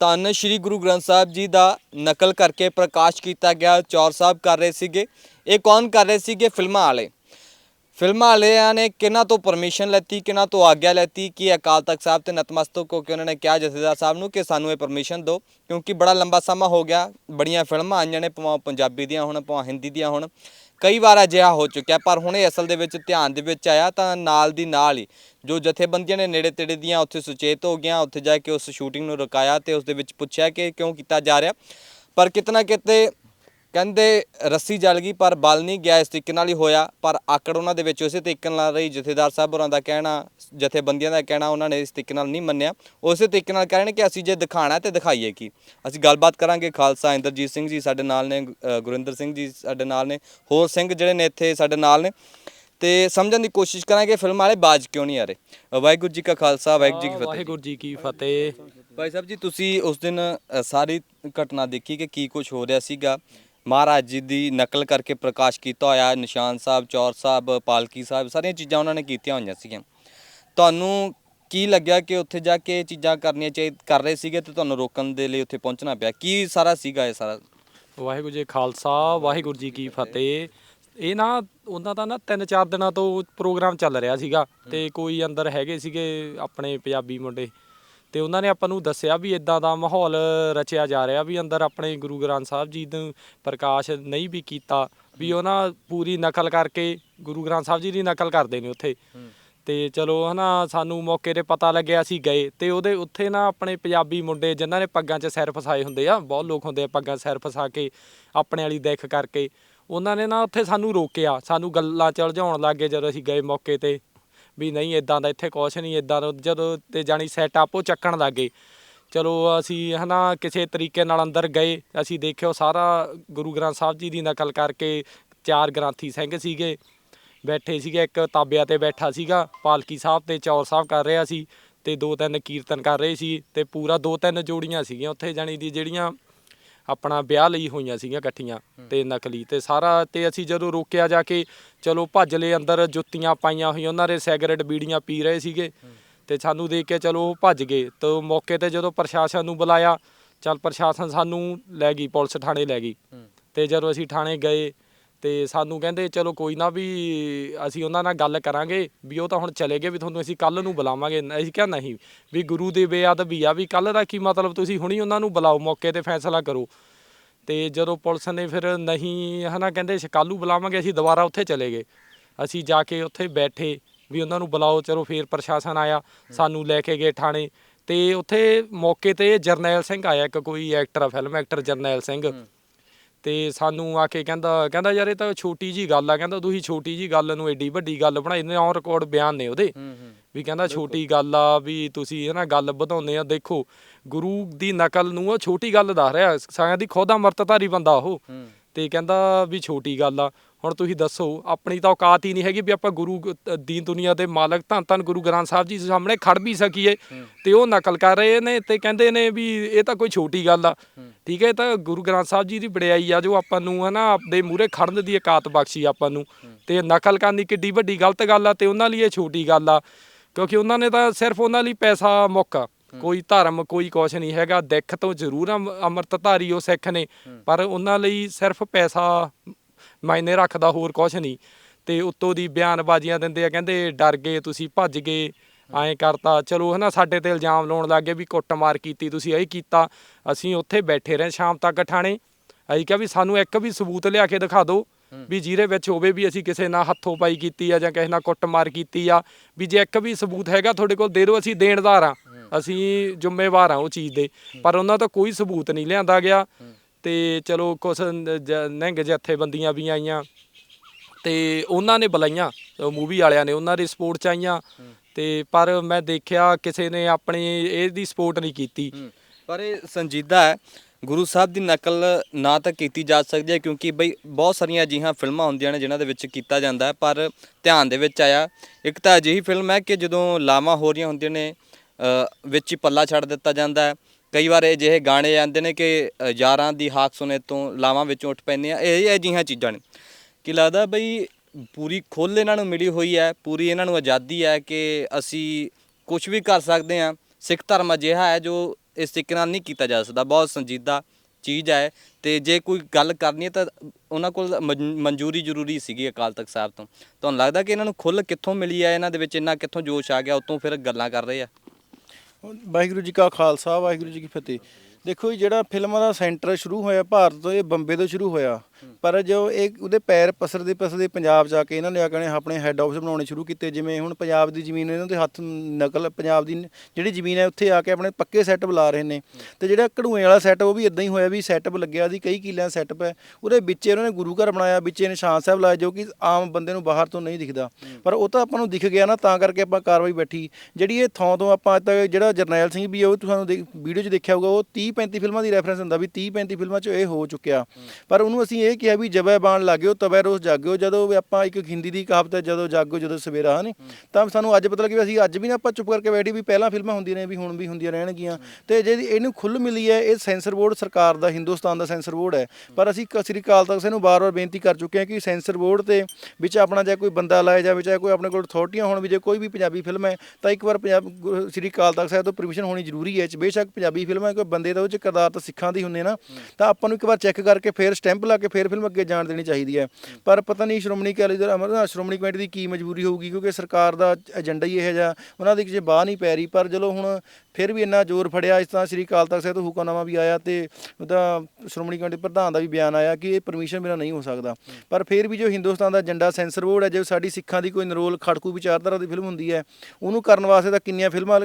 ਧੰਨ ਸ਼੍ਰੀ ਗੁਰੂ ਗ੍ਰੰਥ ਸਾਹਿਬ ਜੀ ਦਾ ਨਕਲ ਕਰਕੇ ਪ੍ਰਕਾਸ਼ ਕੀਤਾ ਗਿਆ, ਚੌਰ ਸਾਹਿਬ ਕਰ ਰਹੇ ਸੀਗੇ। ਇਹ ਕੌਣ ਕਰ ਰਹੇ ਸੀਗੇ? ਫਿਲਮਾਂ ਵਾਲੇ। ਫਿਲਮਾਂ ਵਾਲਿਆਂ ਨੇ ਕਿਹਨਾਂ ਤੋਂ ਪਰਮਿਸ਼ਨ ਲੈਤੀ, ਕਿਹਨਾਂ ਤੋਂ ਆਗਿਆ ਲੈਤੀ, ਕਿ ਅਕਾਲ ਤਖਤ ਸਾਹਿਬ ਤੇ ਨਤਮਸਤਕ ਹੋ ਕੇ ਉਹਨਾਂ ਨੇ ਕਿਹਾ ਜਥੇਦਾਰ ਸਾਹਿਬ ਨੂੰ ਕਿ ਸਾਨੂੰ ਇਹ ਪਰਮਿਸ਼ਨ ਦਿਓ, ਕਿਉਂਕਿ ਬੜਾ ਲੰਬਾ ਸਮਾਂ ਹੋ ਗਿਆ, ਬੜੀਆਂ ਫਿਲਮਾਂ ਆਈਆਂ ਨੇ, ਭਾਵੇਂ ਪੰਜਾਬੀ ਦੀਆਂ ਹੋਣ, ਭਾਵੇਂ ਹਿੰਦੀ ਦੀਆਂ ਹੋਣ, ਕਈ ਵਾਰ ਅਜਿਹਾ ਹੋ ਚੁੱਕਿਆ, ਪਰ ਹੁਣ ਇਹ ਅਸਲ ਦੇ ਵਿੱਚ ਧਿਆਨ ਦੇ ਵਿੱਚ ਆਇਆ ਤਾਂ ਨਾਲ ਦੀ ਨਾਲ ਹੀ, ਜੋ ਜਥੇਬੰਦੀਆਂ ਨੇ ਨੇੜੇ ਤੇੜੇ ਦੀਆਂ ਉੱਥੇ ਸੁਚੇਤ ਹੋ ਗਿਆ ਉੱਥੇ ਜਾ ਕੇ ਉਸ ਸ਼ੂਟਿੰਗ ਨੂੰ ਰੁਕਾਇਆ ਤੇ ਉਸ ਦੇ ਵਿੱਚ ਪੁੱਛਿਆ ਕਿ ਕਿਉਂ ਕੀਤਾ ਜਾ ਰਿਹਾ, ਪਰ ਕਿਤਨਾ ਕਿਤੇ ਕਹਿੰਦੇ ਰੱਸੀ ਜਲ ਗਈ ਪਰ ਬਲ ਨਹੀਂ ਗਿਆ ਇਸ ਤਰੀਕੇ ਨਾਲ ਹੀ ਹੋਇਆ। ਪਰ ਆਕੜ ਉਹਨਾਂ ਦੇ ਵਿੱਚ ਉਸੇ ਤਰੀਕੇ ਨਾਲ ਰਹੀ। ਜਥੇਦਾਰ ਸਾਹਿਬ ਹੋਰਾਂ ਦਾ ਕਹਿਣਾ ਜਥੇਬੰਦੀਆਂ ਦਾ ਕਹਿਣਾ ਉਹਨਾਂ ਨੇ ਇਸ ਤਰੀਕੇ ਨਾਲ ਨਹੀਂ ਮੰਨਿਆ। ਉਸੇ ਤਰੀਕੇ ਨਾਲ ਕਹਿ ਰਹੇ ਨੇ ਕਿ ਅਸੀਂ ਜੇ ਦਿਖਾਣਾ ਤੇ ਦਿਖਾਈਏ ਕੀ। ਅਸੀਂ ਗੱਲਬਾਤ ਕਰਾਂਗੇ ਖਾਲਸਾ ਇੰਦਰਜੀਤ ਸਿੰਘ ਜੀ ਸਾਡੇ ਨਾਲ ਨੇ ਗੁਰਿੰਦਰ ਸਿੰਘ ਜੀ ਸਾਡੇ ਨਾਲ ਨੇ ਹੋਰ ਸਿੰਘ ਜਿਹੜੇ ਨੇ ਇੱਥੇ ਸਾਡੇ ਨਾਲ ਨੇ। ਤੇ ਸਮਝਣ ਦੀ ਕੋਸ਼ਿਸ਼ ਕਰਾਂਗੇ ਫਿਲਮ ਵਾਲੇ ਬਾਜ ਕਿਉਂ ਨਹੀਂ ਆ ਰਹੇ? ਵਾਹਿਗੁਰੂ ਜੀ ਕਾ ਖਾਲਸਾ ਵਾਹਿਗੁਰੂ ਜੀ ਕੀ ਫਤਿਹ ਵਾਹਿਗੁਰੂ ਜੀ ਕੀ ਫਤਿਹ। ਭਾਈ ਸਾਹਿਬ ਜੀ ਤੁਸੀਂ ਉਸ ਦਿਨ ਸਾਰੀ ਘਟਨਾ ਦੇਖੀ ਕਿ ਕੀ ਕੁਝ ਹੋ ਰਿਹਾ ਸੀਗਾ? ਮਹਾਰਾਜ ਜੀ ਦੀ ਨਕਲ ਕਰਕੇ ਪ੍ਰਕਾਸ਼ ਕੀਤਾ ਹੋਇਆ, ਨਿਸ਼ਾਨ ਸਾਹਿਬ, ਚੌਰ ਸਾਹਿਬ, ਪਾਲਕੀ ਸਾਹਿਬ, ਸਾਰੀਆਂ ਚੀਜ਼ਾਂ ਉਹਨਾਂ ਨੇ ਕੀਤੀਆਂ ਹੋਈਆਂ ਸੀਗੀਆਂ। ਤੁਹਾਨੂੰ ਕੀ ਲੱਗਿਆ ਕਿ ਉੱਥੇ ਜਾ ਕੇ ਇਹ ਚੀਜ਼ਾਂ ਕਰਨੀਆਂ ਚਾਹੀ ਕਰ ਰਹੇ ਸੀਗੇ ਤੇ ਤੁਹਾਨੂੰ ਰੋਕਣ ਦੇ ਲਈ ਉੱਥੇ ਪਹੁੰਚਣਾ ਪਿਆ? ਕੀ ਸਾਰਾ ਸੀਗਾ ਇਹ ਸਾਰਾ? ਵਾਹਿਗੁਰੂ ਜੀ ਖਾਲਸਾ, ਵਾਹਿਗੁਰੂ ਜੀ ਕੀ ਫਤਿਹ। ਇਹ ਨਾ, ਉਹਨਾਂ ਦਾ ਨਾ ਤਿੰਨ ਚਾਰ ਦਿਨਾਂ ਤੋਂ ਪ੍ਰੋਗਰਾਮ ਚੱਲ ਰਿਹਾ ਸੀਗਾ ਤੇ ਕੋਈ ਅੰਦਰ ਹੈਗੇ ਸੀਗੇ ਆਪਣੇ ਪੰਜਾਬੀ ਮੁੰਡੇ। ਤੇ ਉਹਨਾਂ ਨੇ ਆਪਾਂ ਨੂੰ ਦੱਸਿਆ ਵੀ ਇਦਾਂ ਦਾ ਮਾਹੌਲ ਰਚਿਆ ਜਾ ਰਿਹਾ ਵੀ ਅੰਦਰ ਆਪਣੇ ਗੁਰੂ ਗ੍ਰੰਥ ਸਾਹਿਬ ਜੀ ਨੂੰ ਪ੍ਰਕਾਸ਼ ਨਹੀਂ ਵੀ ਕੀਤਾ ਵੀ ਉਹਨਾਂ ਪੂਰੀ ਨਕਲ ਕਰਕੇ ਗੁਰੂ ਗ੍ਰੰਥ ਸਾਹਿਬ ਜੀ ਦੀ ਨਕਲ ਕਰਦੇ ਨੇ ਉੱਥੇ। ਤੇ ਚਲੋ ਹਨਾ ਸਾਨੂੰ ਮੌਕੇ ਤੇ ਪਤਾ ਲੱਗਿਆ ਅਸੀਂ ਗਏ ਤੇ ਉਹਦੇ ਉੱਥੇ ਨਾ ਆਪਣੇ ਪੰਜਾਬੀ ਮੁੰਡੇ ਜਿਨ੍ਹਾਂ ਨੇ ਪੱਗਾਂ 'ਚ ਸਿਰ ਫਸਾਏ ਹੁੰਦੇ ਆ ਬਹੁਤ ਲੋਕ ਹੁੰਦੇ ਆ ਪੱਗਾਂ ਸਿਰ ਫਸਾ ਕੇ ਆਪਣੇ ਵਾਲੀ ਦੇਖ ਕਰਕੇ ਉਹਨਾਂ ਨੇ ਨਾ ਉੱਥੇ ਸਾਨੂੰ ਰੋਕਿਆ ਸਾਨੂੰ ਗੱਲਾਂ ਚ ਉਲਝਾਉਣ ਲੱਗੇ ਜਦੋਂ ਅਸੀਂ ਗਏ ਮੌਕੇ ਤੇ। ਵੀ ਨਹੀਂ ਇਦਾਂ ਦਾ, ਇੱਥੇ ਕੁਛ ਨਹੀਂ ਇਦਾਂ ਦਾ। ਜਦੋਂ ਤੇ ਜਾਣੀ ਸੈਟਅਪ ਉਹ ਚੱਕਣ ਲੱਗੇ ਚਲੋ ਅਸੀਂ ਹਨਾ ਕਿਸੇ ਤਰੀਕੇ ਨਾਲ ਅੰਦਰ ਗਏ। ਅਸੀਂ ਦੇਖਿਓ ਸਾਰਾ ਗੁਰੂ ਗ੍ਰੰਥ ਸਾਹਿਬ ਜੀ ਦੀ ਨਕਲ ਕਰਕੇ ਚਾਰ ਗ੍ਰੰਥੀ ਸਿੰਘ ਸੀਗੇ। ਬੈਠੇ ਸੀਗੇ, ਇੱਕ ਤਾਬਿਆਂ ਤੇ ਬੈਠਾ ਸੀਗਾ। ਪਾਲਕੀ ਸਾਹਿਬ ਤੇ ਚੌਰ ਸਾਹਿਬ ਕਰ ਰਿਹਾ ਸੀ ਤੇ ਦੋ ਤਿੰਨ ਕੀਰਤਨ ਕਰ ਰਹੇ ਸੀ ਤੇ ਪੂਰਾ ਦੋ ਤਿੰਨ ਜੋੜੀਆਂ ਸੀਗੀਆਂ ਉੱਥੇ ਜਾਣੀ ਦੀ ਜਿਹੜੀਆਂ ਆਪਣਾ ਵਿਆਹ ਲਈ ਹੋਈਆਂ ਸੀਗੀਆਂ ਇਕੱਠੀਆਂ ਤੇ ਨਕਲੀ ਤੇ ਸਾਰਾ ਤੇ ਅਸੀਂ ਜਦੋਂ ਰੋਕਿਆ ਜਾ ਕੇ ਚਲੋ ਭੱਜ ਲਏ ਅੰਦਰ ਜੁੱਤੀਆਂ ਪਾਈਆਂ ਹੋਈਆਂ ਉਹਨਾਂ ਦੇ ਸਿਗਰਟ ਬੀੜੀਆਂ ਪੀ ਰਹੇ ਸੀਗੇ। ਤੇ ਸਾਨੂੰ ਦੇਖ ਕੇ ਚਲੋ ਉਹ ਭੱਜ ਗਏ। ਤੇ ਮੌਕੇ ਤੇ ਜਦੋਂ ਪ੍ਰਸ਼ਾਸਨ ਨੂੰ ਬੁਲਾਇਆ ਚੱਲ ਪ੍ਰਸ਼ਾਸਨ ਸਾਨੂੰ ਲੈ ਗਈ ਪੁਲਿਸ ਥਾਣੇ ਲੈ ਗਈ। ਤੇ ਜਦੋਂ ਅਸੀਂ ਥਾਣੇ ਗਏ ਤੇ ਸਾਨੂੰ ਕਹਿੰਦੇ, ਚਲੋ ਕੋਈ ਨਾ ਵੀ ਅਸੀਂ ਉਹਨਾਂ ਨਾਲ ਗੱਲ ਕਰਾਂਗੇ ਵੀ ਉਹ ਤਾਂ ਹੁਣ ਚਲੇ ਗਏ ਵੀ ਤੁਹਾਨੂੰ ਅਸੀਂ ਕੱਲ ਨੂੰ ਬੁਲਾਵਾਂਗੇ। ਅਸੀਂ ਕਿਹਾ, ਨਹੀਂ, ਵੀ ਗੁਰੂ ਦੇ ਬੇਅਦਬੀ ਆ, ਵੀ ਕੱਲ ਦਾ ਕੀ ਮਤਲਬ? ਤੁਸੀਂ ਹੁਣੀ ਉਹਨਾਂ ਨੂੰ ਬੁਲਾਓ ਮੌਕੇ ਤੇ, ਫੈਸਲਾ ਕਰੋ। ਤੇ ਜਦੋਂ ਪੁਲਿਸ ਨੇ ਫਿਰ ਨਹੀਂ, ਹਨਾ, ਕਹਿੰਦੇ ਸ਼ਕਾਲੂ ਬੁਲਾਵਾਂਗੇ, ਅਸੀਂ ਦੁਬਾਰਾ ਉੱਥੇ ਚਲੇ ਗਏ। ਅਸੀਂ ਜਾ ਕੇ ਉੱਥੇ ਬੈਠੇ ਵੀ ਉਹਨਾਂ ਨੂੰ ਬੁਲਾਓ, ਚਲੋ ਫਿਰ ਪ੍ਰਸ਼ਾਸਨ ਆਇਆ, ਸਾਨੂੰ ਲੈ ਕੇ ਗਏ ਥਾਣੇ। ਤੇ ਉੱਥੇ ਮੌਕੇ ਤੇ ਜਰਨੈਲ ਸਿੰਘ ਆਇਆ, ਇੱਕ ਕੋਈ ਐਕਟਰ ਆ ਫਿਲਮ ਐਕਟਰ ਜਰਨੈਲ ਸਿੰਘ। ਤੇ ਸਾਨੂੰ ਆ ਕੇ ਕਹਿੰਦਾ ਕਹਿੰਦਾ ਯਾਰ ਇਹ ਤਾਂ ਛੋਟੀ ਜੀ ਗੱਲ ਆ ਕਹਿੰਦਾ ਤੁਸੀਂ ਛੋਟੀ ਜੀ ਗੱਲ ਨੂੰ ਏਡੀ ਵੱਡੀ ਗੱਲ ਬਣਾਈ ਨੇ ਔਨ ਰਿਕਾਰਡ ਬਿਆਨ ਨੇ ਉਹਦੇ। ਵੀ ਕਹਿੰਦਾ ਛੋਟੀ ਗੱਲ ਆ ਵੀ ਤੁਸੀਂ ਇਹ ਨਾ ਗੱਲ ਵਧਾਉਂਦੇ ਆ ਦੇਖੋ ਗੁਰੂ ਦੀ ਨਕਲ ਨੂੰ ਉਹ ਛੋਟੀ ਗੱਲ ਦੱਸ ਰਿਹਾ ਸਾਇਆਂ ਦੀ ਖੁਦ ਅੰਮ੍ਰਿਤਧਾਰੀ ਬੰਦਾ ਉਹ। ਤੇ ਕਹਿੰਦਾ ਵੀ ਛੋਟੀ ਗੱਲ ਆ ਹੁਣ ਤੁਸੀਂ ਦੱਸੋ ਆਪਣੀ ਤਾਂ ਔਕਾਤ ਹੀ ਨਹੀਂ ਹੈਗੀ ਵੀ ਆਪਾਂ ਗੁਰੂ ਗ- ਦੀਨ ਦੁਨੀਆ ਦੇ ਮਾਲਕ ਧੰਨ ਧੰਨ ਗੁਰੂ ਗ੍ਰੰਥ ਸਾਹਿਬ ਜੀ ਸਾਹਮਣੇ ਖੜ ਵੀ ਸਕੀਏ। ਤੇ ਉਹ ਨਕਲ ਕਰ ਰਹੇ ਨੇ ਤੇ ਕਹਿੰਦੇ ਨੇ ਵੀ ਇਹ ਤਾਂ ਕੋਈ ਛੋਟੀ ਗੱਲ ਆ। ਠੀਕ ਹੈ ਇਹ ਤਾਂ ਗੁਰੂ ਗ੍ਰੰਥ ਸਾਹਿਬ ਜੀ ਦੀ ਵਡਿਆਈ ਆ ਜੋ ਆਪਾਂ ਨੂੰ ਹਨਾ ਆਪਦੇ ਮੂਹਰੇ ਖੜਨ ਦੀ ਔਕਾਤ ਬਖਸ਼ੀ ਆਪਾਂ ਨੂੰ। ਤੇ ਨਕਲ ਕਰਨੀ ਕਿੱਡੀ ਵੱਡੀ ਗਲਤ ਗੱਲ ਆ ਤੇ ਉਹਨਾਂ ਲਈ ਇਹ ਛੋਟੀ ਗੱਲ ਆ। ਕਿਉਂਕਿ ਉਹਨਾਂ ਨੇ ਤਾਂ ਸਿਰਫ ਉਹਨਾਂ ਲਈ ਪੈਸਾ ਮੁੱਕ ਕੋਈ ਧਰਮ ਕੋਈ ਕੁਛ ਨਹੀਂ ਹੈਗਾ। ਦਿੱਖ ਤੋਂ ਜ਼ਰੂਰ ਅਮ- ਅੰਮ੍ਰਿਤਧਾਰੀ ਉਹ ਸਿੱਖ ਨੇ। ਪਰ ਉਹਨਾਂ ਲਈ ਸਿਰਫ ਪੈਸਾ ਮਾਇਨੇ ਰੱਖਦਾ ਹੋਰ ਕੁਛ ਨਹੀਂ। ਤੇ ਉੱਤੋਂ ਦੀ ਬਿਆਨਬਾਜ਼ੀਆਂ ਦਿੰਦੇ ਆ ਕਹਿੰਦੇ ਡਰ ਗਏ ਤੁਸੀਂ ਭੱਜ ਗਏ ਐਂ ਕਰਤਾ। ਚਲੋ ਹਨਾ ਸਾਡੇ ਤੇ ਇਲਜ਼ਾਮ ਲਾਉਣ ਲੱਗੇ ਵੀ ਕੁੱਟਮਾਰ ਕੀਤੀ ਤੁਸੀਂ ਇਹ ਕੀਤਾ। ਅਸੀਂ ਉੱਥੇ ਬੈਠੇ ਰਹੇ ਸ਼ਾਮ ਤੱਕ ਠਾਣੇ। ਅਸੀਂ ਕਿਹਾ ਵੀ ਸਾਨੂੰ ਇੱਕ ਵੀ ਸਬੂਤ ਲਿਆ ਕੇ ਦਿਖਾ ਦਿਓ ਵੀ ਜਿਹਦੇ ਵਿੱਚ ਹੋਵੇ ਵੀ ਅਸੀਂ ਕਿਸੇ ਨਾਲ ਹੱਥੋਂ ਪਾਈ ਕੀਤੀ ਆ ਜਾਂ ਕਿਸੇ ਨਾਲ ਕੁੱਟਮਾਰ ਕੀਤੀ ਆ। ਵੀ ਜੇ ਇੱਕ ਵੀ ਸਬੂਤ ਹੈਗਾ ਤੁਹਾਡੇ ਕੋਲ ਦੇ ਦਿਓ ਅਸੀਂ ਦੇਣਦਾਰ ਆ। ਅਸੀਂ ਜ਼ਿੰਮੇਵਾਰ ਆ ਉਹ ਚੀਜ਼ ਦੇ। ਪਰ ਉਹਨਾਂ ਤੋਂ ਕੋਈ ਸਬੂਤ ਨਹੀਂ ਲਿਆਂਦਾ ਗਿਆ। ਤੇ ਚਲੋ ਕੁਛ ਨ- ਜ- ਨਿਹੰਗ ਜਥੇਬੰਦੀਆਂ ਵੀ ਆਈਆਂ ਤੇ ਉਹਨਾਂ ਨੇ ਬੁਲਾਈਆਂ ਮੂਵੀ ਵਾਲਿਆਂ ਨੇ ਉਹਨਾਂ ਦੀ ਸਪੋਰਟ ਚ ਆਈਆਂ ਤੇ ਪਰ ਮੈਂ ਦੇਖਿਆ ਕਿਸੇ ਨੇ ਆਪਣੀ ਇਹਦੀ ਸਪੋਰਟ ਨਹੀਂ ਕੀਤੀ। ਪਰ ਇਹ ਸੰਜੀਦਾ ਹੈ, ਗੁਰੂ ਸਾਹਿਬ ਦੀ ਨਕਲ ਨਾ ਤਾਂ ਕੀਤੀ ਜਾ ਸਕਦੀ ਹੈ ਕਿਉਂਕਿ ਬਈ ਬਹੁਤ ਸਾਰੀਆਂ ਅਜਿਹੀਆਂ ਫਿਲਮਾਂ ਹੁੰਦੀਆਂ ਨੇ ਜਿਨ੍ਹਾਂ ਦੇ ਵਿੱਚ ਕੀਤਾ ਜਾਂਦਾ ਹੈ, ਪਰ ਧਿਆਨ ਦੇ ਵਿੱਚ ਆਇਆ, ਇੱਕ ਤਾਂ ਅਜਿਹੀ ਫਿਲਮ ਹੈ ਕਿ ਜਦੋਂ ਲਾਵਾਂ ਹੋ ਰਹੀਆਂ ਹੁੰਦੀਆਂ ਨੇ ਵਿੱਚ ਹੀ ਪੱਲਾ ਛੱਡ ਦਿੱਤਾ ਜਾਂਦਾ ਹੈ ਕਈ ਵਾਰ ਅਜਿਹੇ ਗਾਣੇ ਆਉਂਦੇ ਨੇ ਕਿ ਯਾਰਾਂ ਦੀ ਹਾਕ ਸੁਣੇ ਤੋਂ ਲਾਵਾਂ ਵਿੱਚੋਂ ਉੱਠ ਪੈਂਦੇ ਪੈਂਦੀਆਂ ਇਹ ਅਜਿਹੀਆਂ ਚੀਜ਼ਾਂ ਨੇ। ਕੀ ਲੱਗਦਾ ਬਈ ਪੂਰੀ ਖੁੱਲ੍ਹ ਇਹਨਾਂ ਨੂੰ ਮਿਲੀ ਹੋਈ ਹੈ, ਪੂਰੀ ਇਹਨਾਂ ਨੂੰ ਆਜ਼ਾਦੀ ਹੈ ਕਿ ਅਸੀਂ ਕੁਝ ਵੀ ਕਰ ਸਕਦੇ ਹਾਂ, ਸਿੱਖ ਧਰਮ ਅਜਿਹਾ ਹੈ ਜੋ ਇਸ ਤਰੀਕੇ ਨਾਲ ਨਹੀਂ ਕੀਤਾ ਜਾ ਸਕਦਾ। ਬਹੁਤ ਸੰਜੀਦਾ ਚੀਜ਼ ਹੈ ਤੇ ਜੇ ਕੋਈ ਗੱਲ ਕਰਨੀ ਹੈ ਤਾਂ ਉਹਨਾਂ ਕੋਲ ਮਨਜ਼ੂਰੀ ਜ਼ਰੂਰੀ ਸੀਗੀ ਅਕਾਲ ਤਖਤ ਸਾਹਿਬ ਤੋਂ। ਤੁਹਾਨੂੰ ਲੱਗਦਾ ਕਿ ਇਹਨਾਂ ਨੂੰ ਖੁੱਲ੍ਹ ਕਿੱਥੋਂ ਮਿਲੀ ਹੈ? ਇਹਨਾਂ ਦੇ ਵਿੱਚ ਇੰਨਾ ਕਿੱਥੋਂ ਜੋਸ਼ ਆ ਗਿਆ? ਉਤੋਂ ਫਿਰ ਗੱਲਾਂ ਕਰ ਰਹੇ ਆ। ਵਾਹਿਗੁਰੂ ਜੀ ਕਾ ਖਾਲਸਾ, ਵਾਹਿਗੁਰੂ ਜੀ ਕੀ ਫਤਿਹ। ਦੇਖੋ ਜੀ, ਜਿਹੜਾ ਫਿਲਮਾਂ ਦਾ ਸੈਂਟਰ ਸ਼ੁਰੂ ਹੋਇਆ ਭਾਰਤ ਤੋਂ, ਇਹ ਬੰਬੇ ਤੋਂ ਸ਼ੁਰੂ ਹੋਇਆ। ਪਰ ਜੋ ਇਹ ਉਹਦੇ ਪੈਰ ਪਸਰਦੇ ਪਸਰਦੇ ਪੰਜਾਬ ਜਾ ਕੇ ਇਹਨਾਂ ਨੇ ਆ ਕੇ ਆਪਣੇ ਹੈੱਡ ਆਫਿਸ ਬਣਾਉਣੇ ਸ਼ੁਰੂ ਕੀਤੇ, ਜਿਵੇਂ ਹੁਣ ਪੰਜਾਬ ਦੀ ਜ਼ਮੀਨ ਇਹਨਾਂ ਦੇ ਹੱਥ ਨਕਲ, ਪੰਜਾਬ ਦੀ ਜਿਹੜੀ ਜ਼ਮੀਨ ਹੈ ਉੱਥੇ ਆ ਕੇ ਆਪਣੇ ਪੱਕੇ ਸੈਟਅਪ ਲਾ ਰਹੇ ਨੇ। ਤੇ ਜਿਹੜਾ ਘੜੂਏ ਵਾਲਾ ਸੈੱਟ ਉਹ ਵੀ ਇਦਾਂ ਹੀ ਹੋਇਆ ਵੀ ਸੈਟਅਪ ਲੱਗਿਆ ਸੀ, ਕਈ ਕਿੱਲਿਆਂ ਸੈਟਅਪ ਹੈ। ਉਹਦੇ ਵਿੱਚ ਉਹਨਾਂ ਨੇ ਗੁਰੂ ਘਰ ਬਣਾਇਆ, ਵਿੱਚ ਨਿਸ਼ਾਨ ਸਾਹਿਬ ਲਾਇਆ ਜੋ ਕਿ ਆਮ ਬੰਦੇ ਨੂੰ ਬਾਹਰ ਤੋਂ ਨਹੀਂ ਦਿਖਦਾ। ਪਰ ਉਹ ਤਾਂ ਆਪਾਂ ਨੂੰ ਦਿਖ ਗਿਆ ਨਾ, ਤਾਂ ਕਰਕੇ ਆਪਾਂ ਕਾਰਵਾਈ ਬੈਠੀ। ਜਿਹੜੀ ਇਹ ਥਾਂ ਤੋਂ ਆਪਾਂ ਅੱਜ ਤੱਕ ਜਿਹੜਾ ਜਰਨੈਲ ਸਿੰਘ ਵੀ ਹੈ ਉਹ ਤੁਹਾਨੂੰ ਵੀਡੀਓ 'ਚ ਦੇਖਿਆ ਹੋਊਗਾ, ਉਹ 30 35 ਫਿਲਮਾਂ ਦੀ ਰੈਫਰੈਂਸ ਹੁੰਦਾ ਵੀ 30 35 ਫਿਲਮਾਂ 'ਚ ਇਹ ਹੋ ਚੁੱਕਿਆ। ਪਰ ਉਹਨੂੰ ਅਸੀਂ ਇਹ ਕਿਹਾ ਵੀ ਜਬੈ ਬਾਣ ਲੱਗਿਓ ਤਬੈ ਰੋਜ਼ ਜਾਗਿਓ। ਜਦੋਂ ਵੀ ਆਪਾਂ ਇੱਕ ਹਿੰਦੀ ਦੀ ਕਹਾਵਤ ਹੈ ਜਦੋਂ ਜਾਗੋ ਜਦੋਂ ਸਵੇਰਾ ਹਨ ਤਾਂ ਸਾਨੂੰ ਅੱਜ ਪਤਾ ਲੱਗਿਆ ਵੀ ਅਸੀਂ ਅੱਜ ਵੀ ਨਾ ਆਪਾਂ ਚੁੱਪ ਕਰਕੇ ਬੈਠੀ ਵੀ ਪਹਿਲਾਂ ਫਿਲਮਾਂ ਹੁੰਦੀਆਂ ਨੇ ਵੀ ਹੁਣ ਵੀ ਹੁੰਦੀਆਂ ਰਹਿਣਗੀਆਂ। ਤੇ ਜੇ ਇਹਨੂੰ ਖੁੱਲ ਮਿਲੀ ਹੈ ਇਹ ਸੈਂਸਰ ਬੋਰਡ ਸਰਕਾਰ ਦਾ ਹਿੰਦੁਸਤਾਨ ਦਾ ਸੈਂਸਰ ਬੋਰਡ ਹੈ। ਪਰ ਅਸੀਂ ਸ੍ਰੀ ਅਕਾਲ ਤਖਤ ਨੂੰ ਬਾਰ-ਬਾਰ ਬੇਨਤੀ ਕਰ ਚੁੱਕੇ ਹਾਂ ਕਿ ਸੈਂਸਰ ਬੋਰਡ ਤੇ ਵਿੱਚ ਆਪਣਾ ਜੇ ਕੋਈ ਬੰਦਾ ਲਾਇਆ ਜਾਵੇ ਚਾਹੇ ਕੋਈ ਆਪਣੇ ਕੋਲ ਅਥਾਰਟੀਆਂ ਹੋਣ ਵੀ ਜੇ ਕੋਈ ਵੀ ਪੰਜਾਬੀ ਫਿਲਮ ਹੈ ਤਾਂ ਇੱਕ ਵਾਰ ਪੰਜਾਬ ਸ੍ਰੀ ਅਕਾਲ ਤਖਤ ਸਾਹਿਬ ਤੋਂ ਪਰਮਿਸ਼ਨ ਹੋਣੀ ਜ਼ਰੂਰੀ ਹੈ। ਇਹ 'ਚ ਬੇਸ਼ੱਕ ਪੰਜਾਬੀ ਫਿਲਮ ਹੈ ਕੋਈ ਬੰਦੇ ਦਾ ਉਹ ਚ ਕਿਰਦਾਰ ਤਾਂ ਸਿੱਖਾਂ ਦੀ ਹੁੰਦੇ ਨਾ। ਤਾਂ ਆਪਾਂ ਨੂੰ ਇੱਕ ਵਾਰ ਚੈੱਕ ਕਰਕੇ ਫੇਰ ਸਟੈਂਪ ਲਾ ਕੇ ਫੇਰ ਫਿਲਮ ਅੱਗੇ ਜਾਣ ਦੇਣੀ ਚਾਹੀਦੀ ਹੈ। ਪਰ ਪਤਾ ਨਹੀਂ ਸ਼੍ਰੋਮਣੀ ਅਕਾਲੀ ਦਲ ਅਮਰ ਸ਼੍ਰੋਮਣੀ ਕਮੇਟੀ ਦੀ ਕੀ ਮਜਬੂਰੀ ਹੋਊਗੀ ਕਿਉਂਕਿ ਸਰਕਾਰ ਦਾ ਏਜੰਡਾ ਹੀ ਇਹ ਜਿਹਾ, ਉਹਨਾਂ ਦੀ ਕਿਸੇ ਬਾਹ ਨਹੀਂ ਪੈ ਰਹੀ। ਪਰ ਚਲੋ ਹੁਣ ਫਿਰ ਵੀ ਇੰਨਾ ਜ਼ੋਰ ਫੜਿਆ, ਇਸ ਤਰ੍ਹਾਂ ਸ੍ਰੀ ਅਕਾਲ ਤਖਤ ਸਾਹਿਬ ਤੋਂ ਹੁਕਮਨਾਮਾ ਵੀ ਆਇਆ ਤੇ ਉਹਦਾ ਸ਼੍ਰੋਮਣੀ ਕਮੇਟੀ ਪ੍ਰਧਾਨ ਦਾ ਵੀ ਬਿਆਨ ਆਇਆ ਕਿ ਇਹ ਪਰਮਿਸ਼ਨ ਬਿਨਾਂ ਨਹੀਂ ਹੋ ਸਕਦਾ। ਪਰ ਫਿਰ ਵੀ ਜੋ ਹਿੰਦੁਸਤਾਨ ਦਾ ਏਜੰਡਾ ਸੈਂਸਰ ਬੋਰਡ ਹੈ, ਜੇ ਸਾਡੀ ਸਿੱਖਾਂ ਦੀ ਕੋਈ ਨਰੋਲ ਖੜਕੂ ਵਿਚਾਰਧਾਰਾ ਦੀ ਫਿਲਮ ਹੁੰਦੀ ਹੈ, ਉਹਨੂੰ ਕਰਨ ਵਾਸਤੇ ਤਾਂ ਕਿੰਨੀਆਂ ਫਿਲਮਾਂ